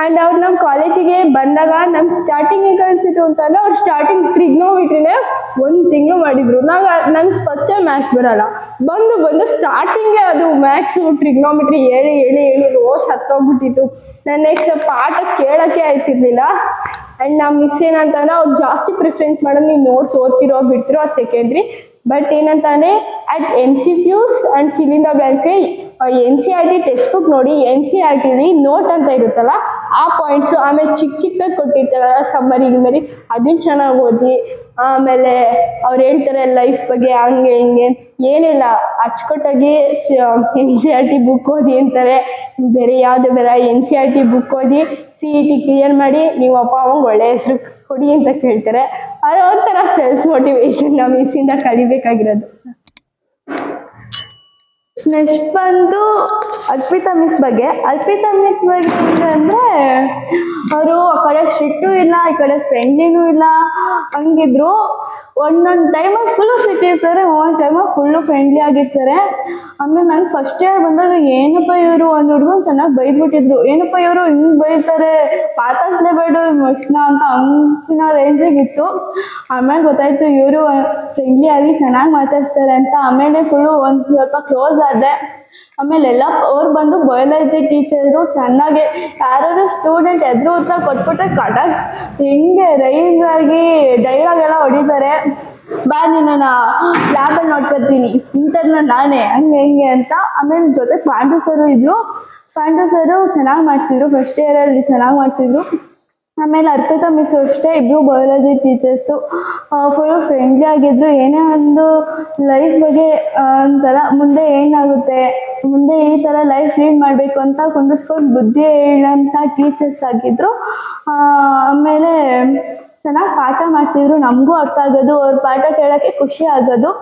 ಆ್ಯಂಡ್ ಅವ್ರು ನಮ್ಮ ಕಾಲೇಜಿಗೆ ಬಂದಾಗ ನಮ್ಮ ಸ್ಟಾರ್ಟಿಂಗ್ ಹೇಗೆ ಅನಿಸಿತು ಅಂತಂದ್ರೆ ಅವ್ರು ಸ್ಟಾರ್ಟಿಂಗ್ ಟ್ರಿಗ್ನೋಮಿಟ್ರಿನೇ ಒಂದು ತಿಂಗಳು ಮಾಡಿದ್ರು. ನಂಗೆ ನಂಗೆ ಫಸ್ಟ್ ಟೈಮ್ ಮ್ಯಾಥ್ಸ್ ಬರಲ್ಲ. ಬಂದು ಬಂದು ಸ್ಟಾರ್ಟಿಂಗೇ ಅದು ಮ್ಯಾಥ್ಸು ಟ್ರಿಗ್ನೋಮಿಟ್ರಿ ಹೇಳಿ ಹೇಳಿ ಹೇಳಿ ರೋಸ್ ಹತ್ತೋಗ್ಬಿಟ್ಟಿತ್ತು ನಾನು ನೆಕ್ಸ್ಟ್ ಪಾಠ ಕೇಳೋಕ್ಕೆ ಆಯ್ತಿರ್ಲಿಲ್ಲ ಆ್ಯಂಡ್ ನಮ್ಮ ಮಿಸ್ ಏನಂತಂದ್ರೆ ಅವ್ರು ಜಾಸ್ತಿ ಪ್ರಿಫರೆನ್ಸ್ ಮಾಡೋದು ನೀವು ನೋಟ್ಸ್ ಓದ್ತಿರೋ, ಬಿಡ್ತಿರೋ ಅದು ಸೆಕೆಂಡ್ರಿ ಬಟ್ ಏನಂತಂದರೆ ಅಟ್ ಎನ್ ಸಿ ಪ್ಯೂಸ್ and fill in the ಬ್ಲ್ಯಾಂಕ್ಸೆ N C R T text book ನೋಡಿ ಎನ್ ಸಿ ಆರ್ ಟಿಲಿ ನೋಟ್ ಅಂತ ಇರುತ್ತಲ್ಲ, ಆ ಪಾಯಿಂಟ್ಸು ಆಮೇಲೆ ಚಿಕ್ಕ ಚಿಕ್ಕದಾಗಿ ಕೊಟ್ಟಿರ್ತಾರಲ್ಲ ಸಮ್ಮರಿ ಗಿಮ್ಮರಿ ಅದನ್ನ ಚೆನ್ನಾಗಿ ಓದಿ, ಆಮೇಲೆ ಅವ್ರು ಹೇಳ್ತಾರೆ ಲೈಫ್ ಬಗ್ಗೆ ಹಂಗೆ ಹಿಂಗೆ, ಏನಿಲ್ಲ, ಅಚ್ಚುಕಟ್ಟಾಗಿ N C R T book ಓದಿ ಅಂತಾರೆ, ಬೇರೆ ಯಾವುದೇ ಬೇರೆ N C R T book ಓದಿ ಸಿ ಇ ಟಿ ಕ್ಲಿಯರ್ ಮಾಡಿ ನೀವು ಅಪ್ಪ ಅವಂಗೆ ಒಳ್ಳೆ ಹೆಸರು. ಕೊಡಿ ಅಂತ ಕೇಳ್ತಾರೆ. ಅದು ಒಂಥರ ಸೆಲ್ಫ್ ಮೋಟಿವೇಶನ್ ನಾವು ಮಿಸ್ಸಿಂದ ಕಲಿಬೇಕಾಗಿರೋದು. ನೆಕ್ಸ್ಟ್ ಬಂದು ಅರ್ಪಿತಾ ಮಿಸ್ ಬಗ್ಗೆ. ಅರ್ಪಿತಾ ಮಿಸ್ ಬಗ್ಗೆ ಅಂದರೆ ಅವರು ಆ ಕಡೆ ಸ್ಟ್ರಿಕ್ಟು ಇಲ್ಲ, ಈ ಕಡೆ ಫ್ರೆಂಡ್ಲಿನೂ ಇಲ್ಲ. ಹಂಗಿದ್ರು. ಒಂದೊಂದು ಟೈಮಲ್ಲಿ ಫುಲ್ಲು ಫಿಟ್ ಇರ್ತಾರೆ ಒಂದೊಂದು ಟೈಮಲ್ಲಿ ಫುಲ್ಲು ಫ್ರೆಂಡ್ಲಿ ಆಗಿರ್ತಾರೆ. ಆಮೇಲೆ ನಂಗೆ ಫಸ್ಟ್ ಇಯರ್ ಬಂದಾಗ ಏನಪ್ಪ ಇವರು ಒಂದು ಹುಡುಗನ್ ಚೆನ್ನಾಗಿ ಬೈದ್ಬಿಟ್ಟಿದ್ರು. ಏನಪ್ಪ ಇವರು ಹಿಂಗೆ ಬೈತಾರೆ? ಮಾತಾಡ್ಸ್ಲೇಬೇಡ ಮಸ್ನ ಅಂತ ಅಂಚಿನ ರೇಂಜಿಗೆ ಇತ್ತು. ಆಮೇಲೆ ಗೊತ್ತಾಯ್ತು ಇವರು ಫ್ರೆಂಡ್ಲಿ ಆಗಿ ಚೆನ್ನಾಗಿ ಮಾತಾಡ್ತಾರೆ ಅಂತ. ಆಮೇಲೆ ಫುಲ್ಲು ಒಂದು ಸ್ವಲ್ಪ ಕ್ಲೋಸ್ ಆದೆ. ಆಮೇಲೆ ಎಲ್ಲ ಅವ್ರು ಬಂದು ಬಯಾಲಜಿ ಟೀಚರು ಚೆನ್ನಾಗೆ ಯಾರಾದ್ರು ಸ್ಟೂಡೆಂಟ್ ಎದುರು ಉತ್ತರ ಕೊಟ್ಬಿಟ್ರೆ ಕಟಕ್ ಹಿಂಗೆ ಆಗಿ ಡೈಲಾಗ್ ಎಲ್ಲ ಹೊಡಿತಾರೆ. ಬಾ ನಿನ್ನ ಲ್ಯಾಬಲ್ಲಿ ನೋಡ್ಕೊತೀನಿ. ಇಂಥದ್ನ ನಾನೇ, ಹಂಗೆ ಹೆಂಗೆ ಅಂತ. ಆಮೇಲೆ ಜೊತೆ ಪಾಂಡು ಸರು ಇದ್ರು. ಪಾಂಡು ಸರು ಚೆನ್ನಾಗಿ ಮಾಡ್ತಿದ್ರು ಫಸ್ಟ್ ಇಯರಲ್ಲಿ ಚೆನ್ನಾಗಿ ಮಾಡ್ತಿದ್ರು. ಆಮೇಲೆ ಅರ್ಪಿತಾ ಮಿಸ್ ಅಷ್ಟೇ ಇಬ್ಬರು ಬಯಾಲಜಿ ಟೀಚರ್ಸು ಫುಲ್ ಫ್ರೆಂಡ್ಲಿ ಆಗಿದ್ರು. ಏನೇ ಒಂದು ಲೈಫ್ ಬಗ್ಗೆ ಒಂಥರ ಮುಂದೆ ಏನಾಗುತ್ತೆ? ಮುಂದೆ ಈ ಥರ ಲೈಫ್ ಲೀಡ್ ಮಾಡಬೇಕು ಅಂತ ಕುಂಡಿಸ್ಕೊಂಡು ಬುದ್ಧಿ ಹೇಳೋಂಥ ಟೀಚರ್ಸ್ ಆಗಿದ್ರು. ಆಮೇಲೆ ಚೆನ್ನಾಗಿ ಪಾಠ ಮಾಡ್ತಿದ್ರು. ನಮಗೂ ಅರ್ಥ ಆಗೋದು. ಅವ್ರ ಪಾಠ ಕೇಳೋಕ್ಕೆ ಖುಷಿ ಆಗೋದು.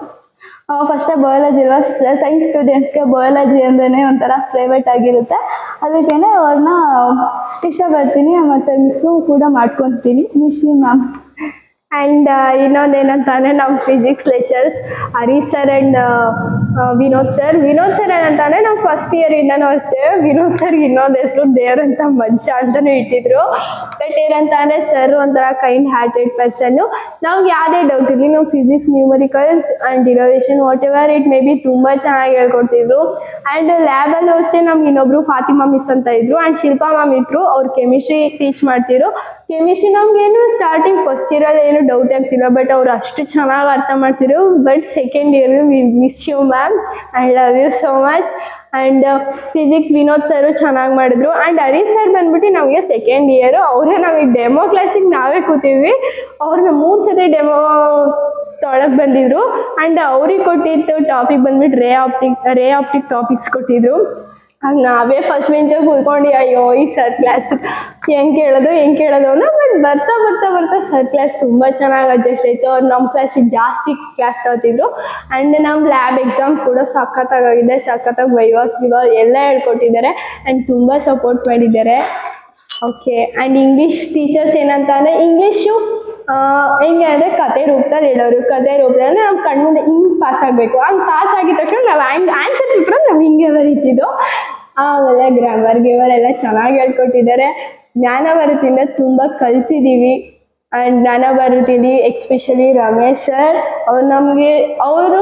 ಫಸ್ಟೇ ಬಯಾಲಜಿ ಇರುವ ಸೈನ್ಸ್ ಸ್ಟೂಡೆಂಟ್ಸ್ಗೆ ಬಯಾಲಜಿ ಅಂದ್ರೆ ಒಂಥರ ಫೇವ್ರೇಟ್ ಆಗಿರುತ್ತೆ. ಅದಕ್ಕೇನೆ ಅವ್ರನ್ನ ಇಷ್ಟಪಡ್ತೀನಿ. ಮತ್ತು ಮಿಸ್ಸು ಕೂಡ ಮಾಡ್ಕೊತೀನಿ. ಮಿಸ್ ಯು ಮ್ಯಾಮ್ ಆ್ಯಂಡ್ ಇನ್ನೊಂದು ಏನಂತಾನೆ ನಮ್ಮ physics lecturers Hari sir and Vinod sir Vinod sir ಏನಂತಾನೆ ನಾವು ಫಸ್ಟ್ ಇಯರಿಂದನೂ ಅಷ್ಟೇ ವಿನೋದ್ ಸರ್ ಇನ್ನೊಂದು ಹೆಸರು ದೇವ್ರಂತ ಮನುಷ್ಯ ಅಂತಲೂ ಇಟ್ಟಿದ್ರು. ಬಟ್ ಏನಂತಂದರೆ ಸರ್ ಒಂಥರ ಕೈಂಡ್ ಹ್ಯಾರ್ಟೆಡ್ ಪರ್ಸನ್ನು ನಮ್ಗೆ ಯಾವುದೇ ಡೌಟ್ ಇರಲಿ, ನಾವು physics numericals and derivation whatever it may be ತುಂಬ ಚೆನ್ನಾಗಿ ಹೇಳ್ಕೊಡ್ತಿದ್ರು. ಆ್ಯಂಡ್ ಲ್ಯಾಬಲ್ಲೂ ಅಷ್ಟೇ ನಮ್ಗೆ ಇನ್ನೊಬ್ರು ಫಾತಿಮಾ ಮಿಸ್ ಅಂತ ಇದ್ರು. ಆ್ಯಂಡ್ ಶಿಲ್ಪಾ ಮ್ಯಾಮ್ ಇದ್ರು. ಅವ್ರು ಕೆಮಿಸ್ಟ್ರಿ ಟೀಚ್ ಮಾಡ್ತಿದ್ರು. ಕೆಮಿಸ್ಟ್ರಿ ನಮ್ಗೇನು ಸ್ಟಾರ್ಟಿಂಗ್ ಫಸ್ಟ್ ಇಯರಲ್ಲಿ ಏನು ಡೌಟ್ ಆಗ್ತಿಲ್ಲ ಬಟ್ ಅವ್ರು ಅಷ್ಟು ಚೆನ್ನಾಗಿ ಅರ್ಥ ಮಾಡ್ತಿದ್ರು. But second year we miss you ma'am I love you so much and physics Vinod sir ಚೆನ್ನಾಗಿ ಮಾಡಿದ್ರು. ಆ್ಯಂಡ್ ಹರೀಶ್ ಸರ್ ಬಂದ್ಬಿಟ್ಟು ನಮಗೆ ಸೆಕೆಂಡ್ ಇಯರು ಅವರೇ ನಮಗೆ ಡೆಮೋ ಕ್ಲಾಸಿಗೆ ನಾವೇ ಕೂತೀವಿ. ಅವ್ರನ್ನ ಮೂರು ಸತಿ ಡೆಮೋ ತೊಳಗೆ ಬಂದಿದ್ರು. ಆ್ಯಂಡ್ ಅವ್ರಿಗೆ ಕೊಟ್ಟಿದ್ದು ಟಾಪಿಕ್ ಬಂದ್ಬಿಟ್ಟು ರೇ ಆಪ್ಟಿಕ್ ರೇ ಆಪ್ಟಿಕ್ ಟಾಪಿಕ್ಸ್ ಕೊಟ್ಟಿದ್ರು. ನಾವೇ ಫಸ್ಟ್ ಬೆಂಚಾಗ ಕೂತ್ಕೊಂಡು, ಅಯ್ಯೋ, ಈ ಸರ್ ಕ್ಲಾಸ್ ಹೆಂಗೆ ಕೇಳೋದು ಹೆಂಗೆ ಕೇಳೋದು ಅನ್ನೋ ಬಟ್ ಬರ್ತಾ ಬರ್ತಾ ಬರ್ತಾ ಸರ್ ಕ್ಲಾಸ್ ತುಂಬ ಚೆನ್ನಾಗಿ ಅಡ್ಜಸ್ಟ್ ಆಯಿತು. ಅವ್ರು ನಮ್ಮ ಕ್ಲಾಸಿಗೆ ಜಾಸ್ತಿ ಕ್ಲಾಸ್ ತಗೋತಿದ್ರು. ಆ್ಯಂಡ್ ನಮ್ಮ ಲ್ಯಾಬ್ ಎಕ್ಸಾಮ್ ಕೂಡ ಸಖತ್ತಾಗಿದೆ ಸಖತ್ತಾಗಿ ವೈವಾಸ್ ವಿವಾಸ್ ಎಲ್ಲ ಹೇಳ್ಕೊಟ್ಟಿದ್ದಾರೆ. ಆ್ಯಂಡ್ ತುಂಬ ಸಪೋರ್ಟ್ ಮಾಡಿದ್ದಾರೆ. ಓಕೆ ಆ್ಯಂಡ್ ಇಂಗ್ಲೀಷ್ ಟೀಚರ್ಸ್ ಏನಂತ ಅಂದರೆ ಇಂಗ್ಲೀಷು ಹೆಂಗೆ ಅಂದರೆ ಕತೆ ರೂಪದಲ್ಲಿ ಹೇಳೋರು. ಕತೆ ರೂಪದಲ್ಲಿ ಅಂದರೆ ನಮ್ಮ ಕಣ್ಮುಂದೆ ಹಿಂಗೆ ಪಾಸ್ ಆಗಬೇಕು. ಹಂಗೆ ಪಾಸ್ ಆಗಿದ ತಕ್ಷಣ ನಾವು ಆ್ಯಂಡ್ ಆನ್ಸರ್ ಪೇಪರ್ ನಾವು ಹಿಂಗೆ ಬರೀತಿದ್ದು. ಆಮೇಲೆ ಗ್ರಾಮರ್ ಗಿಮರ್ ಎಲ್ಲ ಚೆನ್ನಾಗಿ ಹೇಳ್ಕೊಟ್ಟಿದ್ದಾರೆ. ಜ್ಞಾನ ಭಾರತಿಯಿಂದ ತುಂಬ ಕಲ್ತಿದ್ದೀವಿ ಆ್ಯಂಡ್ ಜ್ಞಾನ ಭಾರತಿಲಿ ಎಕ್ಸ್ಪೆಷಲಿ ರಮೇಶ್ ಸರ್ ಅವ್ರು ನಮಗೆ, ಅವರು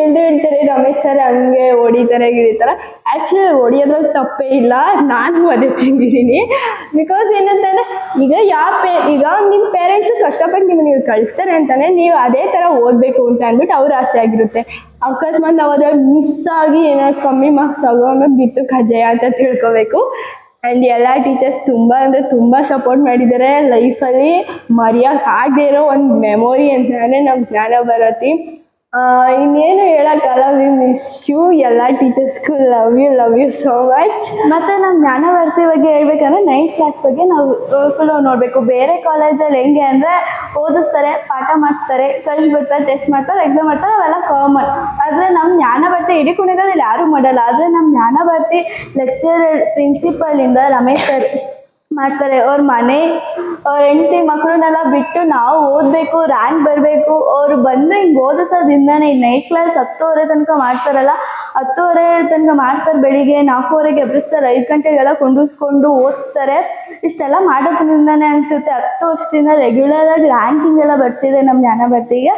ಎಲ್ರು ಹೇಳ್ತಾರೆ, ರಮೇಶ್ ಸರ್ ಹಂಗೆ ಹೊಡಿತಾರೆ ಗಿಡಿತಾರೆ ಆ್ಯಕ್ಚುಲಿ ಹೊಡಿಯೋದ್ರಲ್ಲಿ ತಪ್ಪೇ ಇಲ್ಲ, ನಾನು ಅದೇ ತಿಂದಿದ್ದೀನಿ. ಬಿಕಾಸ್ ಏನಂತಂದರೆ, ಈಗ ಯಾವ ಪೇ, ಈಗ ನಿಮ್ಮ ಪೇರೆಂಟ್ಸು ಕಷ್ಟಪಟ್ಟು ನಿಮ್ಮನ್ನ ನೀವು ಕಳಿಸ್ತಾರೆ ಅಂತಾನೆ ನೀವು ಅದೇ ಥರ ಓದಬೇಕು ಅಂತ ಅಂದ್ಬಿಟ್ಟು ಅವ್ರ ಆಸೆ ಆಗಿರುತ್ತೆ. ಅಕಸ್ಮಾತ್ ನಾವು ಅದ್ರಲ್ಲಿ ಮಿಸ್ ಆಗಿ ಏನಾದ್ರು ಕಮ್ಮಿ ಮಾರ್ಕ್ಸ್ ಆಮೇಲೆ ಬಿತ್ತು ಕಜಾಯ ಅಂತ ತಿಳ್ಕೊಬೇಕು. ಆ್ಯಂಡ್ ಎಲ್ಲ ಟೀಚರ್ಸ್ ತುಂಬ ಅಂದರೆ ತುಂಬ ಸಪೋರ್ಟ್ ಮಾಡಿದ್ದಾರೆ. ಲೈಫಲ್ಲಿ ಮರೆಯೋಕೆ ಆಗದೆ ಇರೋ ಒಂದು ಮೆಮೊರಿ ಅಂತಲೇ ನಮ್ಮ ಜ್ಞಾನ ಆ, ಇನ್ನೇನು ಹೇಳೋಕ್ಕಲ್ಲ ವಿ ಮಿಸ್ ಯು ಎಲ್ಲ ಟೀಚರ್ಸ್ಗೂ love you love you so much ಮತ್ತೆ ನಮ್ಮ ಜ್ಞಾನಭಾರತಿ ಬಗ್ಗೆ ಹೇಳ್ಬೇಕಂದ್ರೆ ನೈನ್ತ್ ಕ್ಲಾಸ್ ಬಗ್ಗೆ ನಾವು ಫುಲ್ ನೋಡಬೇಕು. ಬೇರೆ ಕಾಲೇಜಲ್ಲಿ ಹೆಂಗೆ ಅಂದರೆ ಓದಿಸ್ತಾರೆ, ಪಾಠ ಮಾಡಿಸ್ತಾರೆ ಕಳಿಸ್ಬಿಡ್ತಾರೆ ಟೆಸ್ಟ್ ಮಾಡ್ತಾರೆ ಎಕ್ಸಾಮ್ ಮಾಡ್ತಾರೆ, ಅವೆಲ್ಲ ಕಾಮನ್ ಆದರೆ ನಮ್ಮ ಜ್ಞಾನಭಾರತಿ ಇಡೀ ಕುಣಿಗಳಲ್ಲಿ ಯಾರೂ ಮಾಡಲ್ಲ. ಆದರೆ ನಮ್ಮ ಜ್ಞಾನಭಾರತಿ ಲೆಕ್ಚರ್ ಪ್ರಿನ್ಸಿಪಲಿಂದ ರಮೇಶ್ ಸರ್ ಮಾಡ್ತಾರೆ. ಅವ್ರ ಮನೆ, ಅವ್ರ ಹೆಂಡತಿ ಮಕ್ಕಳನ್ನೆಲ್ಲ ಬಿಟ್ಟು ನಾವು ಓದಬೇಕು ರ್ಯಾಂಕ್ ಬರಬೇಕು. ಅವ್ರು ಬಂದು ಹಿಂಗೆ ಓದಿಸೋದ್ರಿಂದನೇ ನೈಟ್ ಕ್ಲಾಸ್ ಹತ್ತುವರೆ ತನಕ ಮಾಡ್ತಾರಲ್ಲ, ಹತ್ತುವರೆ ತನಕ ಮಾಡ್ತಾರೆ ಬೆಳಿಗ್ಗೆ, ನಾಲ್ಕೂವರೆಗೆ ಎಬ್ಬಿಸ್ತಾರೆ, ಐದು ಗಂಟೆಗೆಲ್ಲ ಕೊಂಡಿಸ್ಕೊಂಡು ಓದಿಸ್ತಾರೆ. ಇಷ್ಟೆಲ್ಲ ಮಾಡೋದ್ರಿಂದನೇ ಅನಿಸುತ್ತೆ. ಹತ್ತು ವರ್ಷದಿಂದ ರೆಗ್ಯುಲರ್ ಆಗಿ ರ್ಯಾಂಕಿಂಗ್ ಎಲ್ಲ ಬರ್ತಿದೆ ನಮ್ಮ ಜ್ಞಾನಭರ್ತಿಗೆ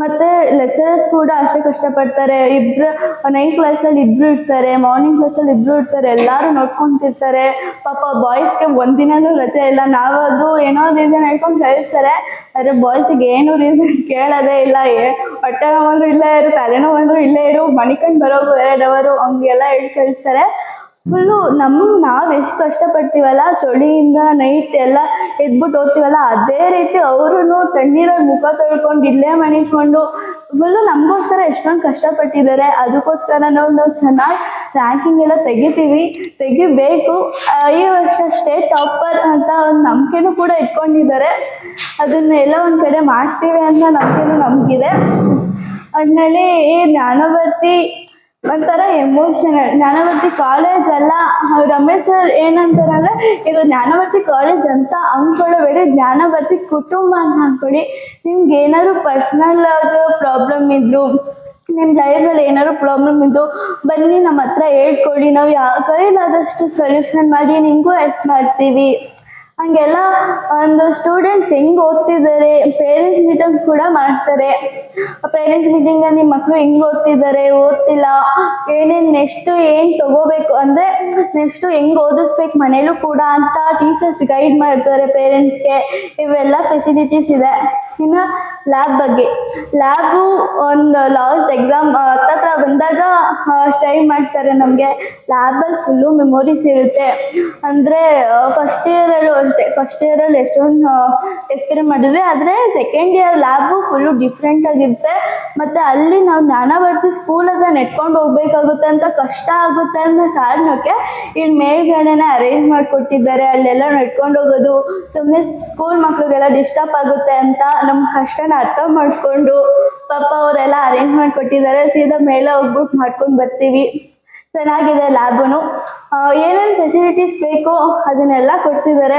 ಮತ್ತು ಲೆಕ್ಚರರ್ಸ್ ಕೂಡ ಅಷ್ಟೇ ಕಷ್ಟಪಡ್ತಾರೆ. ಇಬ್ಬರು ನೈಟ್ ಕ್ಲಾಸಲ್ಲಿ ಇಬ್ಬರು ಇರ್ತಾರೆ ಮಾರ್ನಿಂಗ್ ಕ್ಲಾಸಲ್ಲಿ ಇಬ್ಬರು ಇರ್ತಾರೆ, ಎಲ್ಲರೂ ನೋಡ್ಕೊಂತಿರ್ತಾರೆ. ಪಾಪ ಬಾಯ್ಸ್ಗೆ ಒಂದಿನನೂ ರಜೆ ಇಲ್ಲ. ನಾವಾದರೂ ಏನೋ ರೀಸನ್ ಹೇಳ್ಕೊಂಡು ಕಳಿಸ್ತಾರೆ ಆದರೆ ಬಾಯ್ಸಿಗೆ ಏನು ರೀಸನ್ ಕೇಳೋದೇ ಇಲ್ಲ. ಏ ಹೊಟ್ಟೆ ನೋವಂದ್ರು ಇಲ್ಲೇ ಇರು, ತಲೆನೋವು ಅಂದರೂ ಇಲ್ಲೇ ಇರು, ಮಣಿಕಂಡು ಬರೋದು ಎರಡು ಅವರು ಹಂಗೆಲ್ಲ ಹೇಳಿ ಕಳಿಸ್ತಾರೆ. ಫುಲ್ಲು ನಮ್ಮ ನಾವು ಎಷ್ಟು ಕಷ್ಟಪಡ್ತೀವಲ್ಲ, ಚಳಿಯಿಂದ ನೈಟ್ ಎಲ್ಲ ಎದ್ಬಿಟ್ಟು ಓದ್ತೀವಲ್ಲ, ಅದೇ ರೀತಿ ಅವರು ತಣ್ಣೀರಲ್ಲಿ ಮುಖ ತೊಳ್ಕೊಂಡು ಇಲ್ಲೇ ಮಣಿಕೊಂಡು ಫುಲ್ಲು ನಮಗೋಸ್ಕರ ಎಷ್ಟೊಂದು ಕಷ್ಟಪಟ್ಟಿದ್ದಾರೆ. ಅದಕ್ಕೋಸ್ಕರ ನಾವು ನಾವು ಚೆನ್ನಾಗಿ ರ್ಯಾಂಕಿಂಗ್ ಎಲ್ಲ ತೆಗಿತೀವಿ. ತೆಗಿಬೇಕು. ಈ ವರ್ಷ ಸ್ಟೇಟ್ ಟಾಪರ್ ಅಂತ ಒಂದು ನಂಬಿಕೆನೂ ಕೂಡ ಇಟ್ಕೊಂಡಿದ್ದಾರೆ. ಅದನ್ನ ಎಲ್ಲ ಒಂದು ಕಡೆ ಮಾಡ್ತೀವಿ ಅಂತ ನಂಬಿಕೆನೂ ನಮಗಿದೆ. ಈ ಜ್ಞಾನಭರ್ತಿ ಒಂಥರ ಎಮೋಷನಲ್ ಜ್ಞಾನವರ್ತಿ ಕಾಲೇಜ್ ಅಲ್ಲ. ರಮೇಶ್ ಸರ್ ಏನಂತಾರಂದ್ರೆ, ಇದು ಜ್ಞಾನವರ್ತಿ ಕಾಲೇಜ್ ಅಂತ ಅಂದ್ಕೊಳ್ಳಬೇಡಿ ಜ್ಞಾನವರ್ತಿ ಕುಟುಂಬ ಅಂತ ಅನ್ಕೊಳ್ಳಿ. ನಿಮ್ಗೆ ಏನಾದ್ರು ಪರ್ಸ್ನಲ್ ಆಗಿ ಪ್ರಾಬ್ಲಮ್ ಇದ್ರು ನಿಮ್ಮ ಅಲ್ಲಿ ಏನಾದ್ರು ಪ್ರಾಬ್ಲಮ್ ಇದ್ದು ಬನ್ನಿ ನಮ್ಮ ಹತ್ರ ಹೇಳ್ಕೊಳ್ಳಿ ನಾವು ಯಾವ ಕೈಲಾದಷ್ಟು ಸೊಲ್ಯೂಷನ್ ಮಾಡಿ ನಿಮಗೂ ಹೆಲ್ಪ್ ಮಾಡ್ತೀವಿ. ಹಂಗೆಲ್ಲ ಒಂದು ಸ್ಟೂಡೆಂಟ್ಸ್ ಹೆಂಗ್ ಓದ್ತಿದ್ದಾರೆ ಪೇರೆಂಟ್ಸ್ ಮೀಟಿಂಗ್ ಕೂಡ ಮಾಡ್ತಾರೆ. ಪೇರೆಂಟ್ಸ್ ಮೀಟಿಂಗ್ ನಿಮ್ಮ ಮಕ್ಕಳು ಹೆಂಗ್ ಓದ್ತಿದ್ದಾರೆ, ಓದ್ತಿಲ್ಲ, ಏನೇನು ನೆಕ್ಸ್ಟ್ ಏನ್ ತಗೋಬೇಕು ಅಂದ್ರೆ ನೆಕ್ಸ್ಟು ಹೆಂಗ್ ಓದಿಸ್ಬೇಕು ಮನೇಲೂ ಕೂಡ ಅಂತ ಟೀಚರ್ಸ್ ಗೈಡ್ ಮಾಡ್ತಾರೆ ಪೇರೆಂಟ್ಸ್ಗೆ ಇವೆಲ್ಲ ಫೆಸಿಲಿಟೀಸ್ ಇದೆ. ಇನ್ನು ಲ್ಯಾಬ್ ಬಗ್ಗೆ. ಲ್ಯಾಬು ಒಂದು ಲಾಸ್ಟ್ ಎಕ್ಸಾಮ್ ಹತ್ತತ್ರ ಬಂದಾಗ ಟ್ರೈ ಮಾಡ್ತಾರೆ ನಮಗೆ. ಲ್ಯಾಬಲ್ಲಿ ಫುಲ್ಲು ಮೆಮೊರೀಸ್ ಇರುತ್ತೆ. ಅಂದರೆ ಫಸ್ಟ್ ಇಯರಲ್ಲೂ ಅಷ್ಟೇ. ಫಸ್ಟ್ ಇಯರಲ್ಲಿ ಎಷ್ಟೊಂದು ಎಕ್ಸ್ಪೀರಿಯನ್ ಮಾಡಿದ್ವಿ. ಆದರೆ ಸೆಕೆಂಡ್ ಇಯರ್ ಲ್ಯಾಬು ಫುಲ್ಲು ಡಿಫ್ರೆಂಟಾಗಿರುತ್ತೆ ಮತ್ತು ಅಲ್ಲಿ ನಾವು ಜ್ಞಾನ ಬರ್ತಿ ಸ್ಕೂಲ್ ಹತ್ರ ನೆಟ್ಕೊಂಡು ಹೋಗ್ಬೇಕಾಗುತ್ತೆ ಅಂತ ಕಷ್ಟ ಆಗುತ್ತೆ ಅನ್ನೋ ಕಾರಣಕ್ಕೆ ಇಲ್ಲಿ ಮೇಲ್ಗಡೆನ ಅರೇಂಜ್ ಮಾಡಿಕೊಟ್ಟಿದ್ದಾರೆ. ಅಲ್ಲೆಲ್ಲ ನಡ್ಕೊಂಡು ಹೋಗೋದು. ಸುಮ್ಮನೆ ಸ್ಕೂಲ್ ಮಕ್ಕಳಿಗೆಲ್ಲ ಡಿಸ್ಟರ್ಬ್ ಆಗುತ್ತೆ ಅಂತ ನಮ್ಮ ಕಷ್ಟನ ಅರ್ಥ ಮಾಡ್ಕೊಂಡು ಪಾಪ ಅವರೆಲ್ಲ ಅರೇಂಜ್ ಮಾಡಿಕೊಟ್ಟಿದ್ದಾರೆ. ಸೀದಾ ಮೇಲೆ ಹೋಗ್ಬಿಟ್ಟು ಮಾಡ್ಕೊಂಡು ಬರ್ತೀವಿ. ಚೆನ್ನಾಗಿದೆ ಲ್ಯಾಬನು ಏನೇನು ಫೆಸಿಲಿಟೀಸ್ ಬೇಕೋ ಅದನ್ನೆಲ್ಲ ಕೊಡ್ತಿದ್ದಾರೆ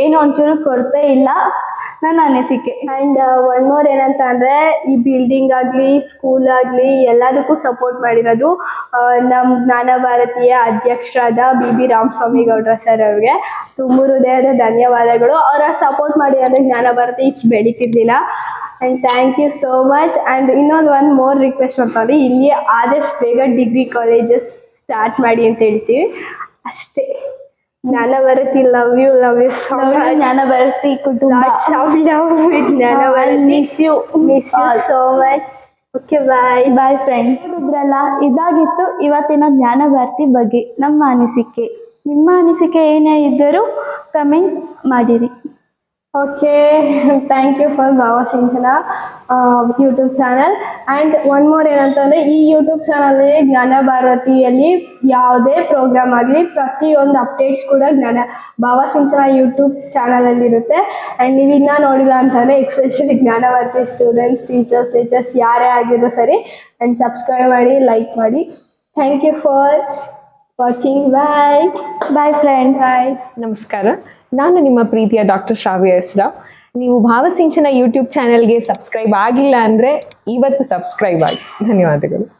ಏನು ಒಂಚೂರು ಕೊರತೆ ಇಲ್ಲ. ನನ್ನ ಅನಿಸಿಕೆ. ಆ್ಯಂಡ್ ಒನ್ ಮೋರ್ ಏನಂತ ಅಂದರೆ, ಈ ಬಿಲ್ಡಿಂಗ್ ಆಗಲಿ ಸ್ಕೂಲ್ ಆಗಲಿ ಎಲ್ಲದಕ್ಕೂ ಸಪೋರ್ಟ್ ಮಾಡಿರೋದು ನಮ್ಮ ಜ್ಞಾನ ಭಾರತೀಯ ಅಧ್ಯಕ್ಷರಾದ ಬಿ ಬಿ ರಾಮಸ್ವಾಮಿ ಗೌಡ್ರ ಸರ್ ಅವ್ರಿಗೆ. ತುಂಬ ಹೃದಯದ ಧನ್ಯವಾದಗಳು. ಅವರ ಸಪೋರ್ಟ್ ಮಾಡಿ ಅಂದರೆ ಜ್ಞಾನ ಭಾರತಿ, ಇಷ್ಟು ಬೆಳೀತಿರ್ಲಿಲ್ಲ and thank you so much and ಇನ್ನೊಂದು ಒನ್ ಮೋರ್ ರಿಕ್ವೆಸ್ಟ್ ಅಂತಂದರೆ ಇಲ್ಲಿ ಆದಷ್ಟು ಬೇಗ ಡಿಗ್ರಿ ಕಾಲೇಜಸ್ ಸ್ಟಾರ್ಟ್ ಮಾಡಿ ಅಂತ ಹೇಳ್ತೀವಿ. ಅಷ್ಟೇ. Jnana Bharati love you love you so much Jnana Bharati ಕುಟುಂಬ. Love with love with Jnana Bharati. Miss you so much okay bye Okay, bye. Bye friends ಇದ್ರಲ್ಲ ಇದಾಗಿತ್ತು ಇವತ್ತಿನ ಜ್ಞಾನ ಭಾರತಿ ಬಗ್ಗೆ. ನಮ್ಮ ಅನಿಸಿಕೆ. ನಿಮ್ಮ ಅನಿಸಿಕೆ ಏನೇ ಇದ್ದರೂ ಕಮೆಂಟ್ ಮಾಡಿರಿ. Okay, [laughs] thank you for Bhava Sinchana YouTube channel and one more ಏನಂತಂದರೆ ಈ ಯೂಟ್ಯೂಬ್ ಚಾನಲ್ ಜ್ಞಾನ ಭಾರತಿಯಲ್ಲಿ ಯಾವುದೇ ಪ್ರೋಗ್ರಾಮ್ ಆಗಲಿ ಪ್ರತಿಯೊಂದು ಅಪ್ಡೇಟ್ಸ್ ಕೂಡ ಜ್ಞಾನ ಭಾವ ಸಿಂಚನ ಯೂಟ್ಯೂಬ್ ಚಾನಲಲ್ಲಿರುತ್ತೆ ಆ್ಯಂಡ್ ನೀವು ಇನ್ನೂ ನೋಡಿಲ್ಲ ಅಂತಂದರೆ ಎಕ್ಸ್ಪೆಷಲಿ ಜ್ಞಾನ ಭಾರತಿ ಸ್ಟೂಡೆಂಟ್ಸ್ ಟೀಚರ್ಸ್ ಟೀಚರ್ಸ್ ಯಾರೇ ಆಗಿದ್ರು ಸರಿ ಆ್ಯಂಡ್ ಸಬ್ಸ್ಕ್ರೈಬ್ ಮಾಡಿ ಲೈಕ್ ಮಾಡಿ. Thank you for watching bye bye friend bye ನಮಸ್ಕಾರ. ನಾನು ನಿಮ್ಮ ಪ್ರೀತಿಯ ಡಾಕ್ಟರ್ ಶ್ರಾವ್ಯ ಹೆಸ್ರಾವ್ ನೀವು ಭಾವಸಿಂಚನ ಯೂಟ್ಯೂಬ್ ಚಾನೆಲ್ಗೆ ಸಬ್ಸ್ಕ್ರೈಬ್ ಆಗಿಲ್ಲ ಅಂದರೆ ಇವತ್ತು ಸಬ್ಸ್ಕ್ರೈಬ್ ಆಗಿ. ಧನ್ಯವಾದಗಳು.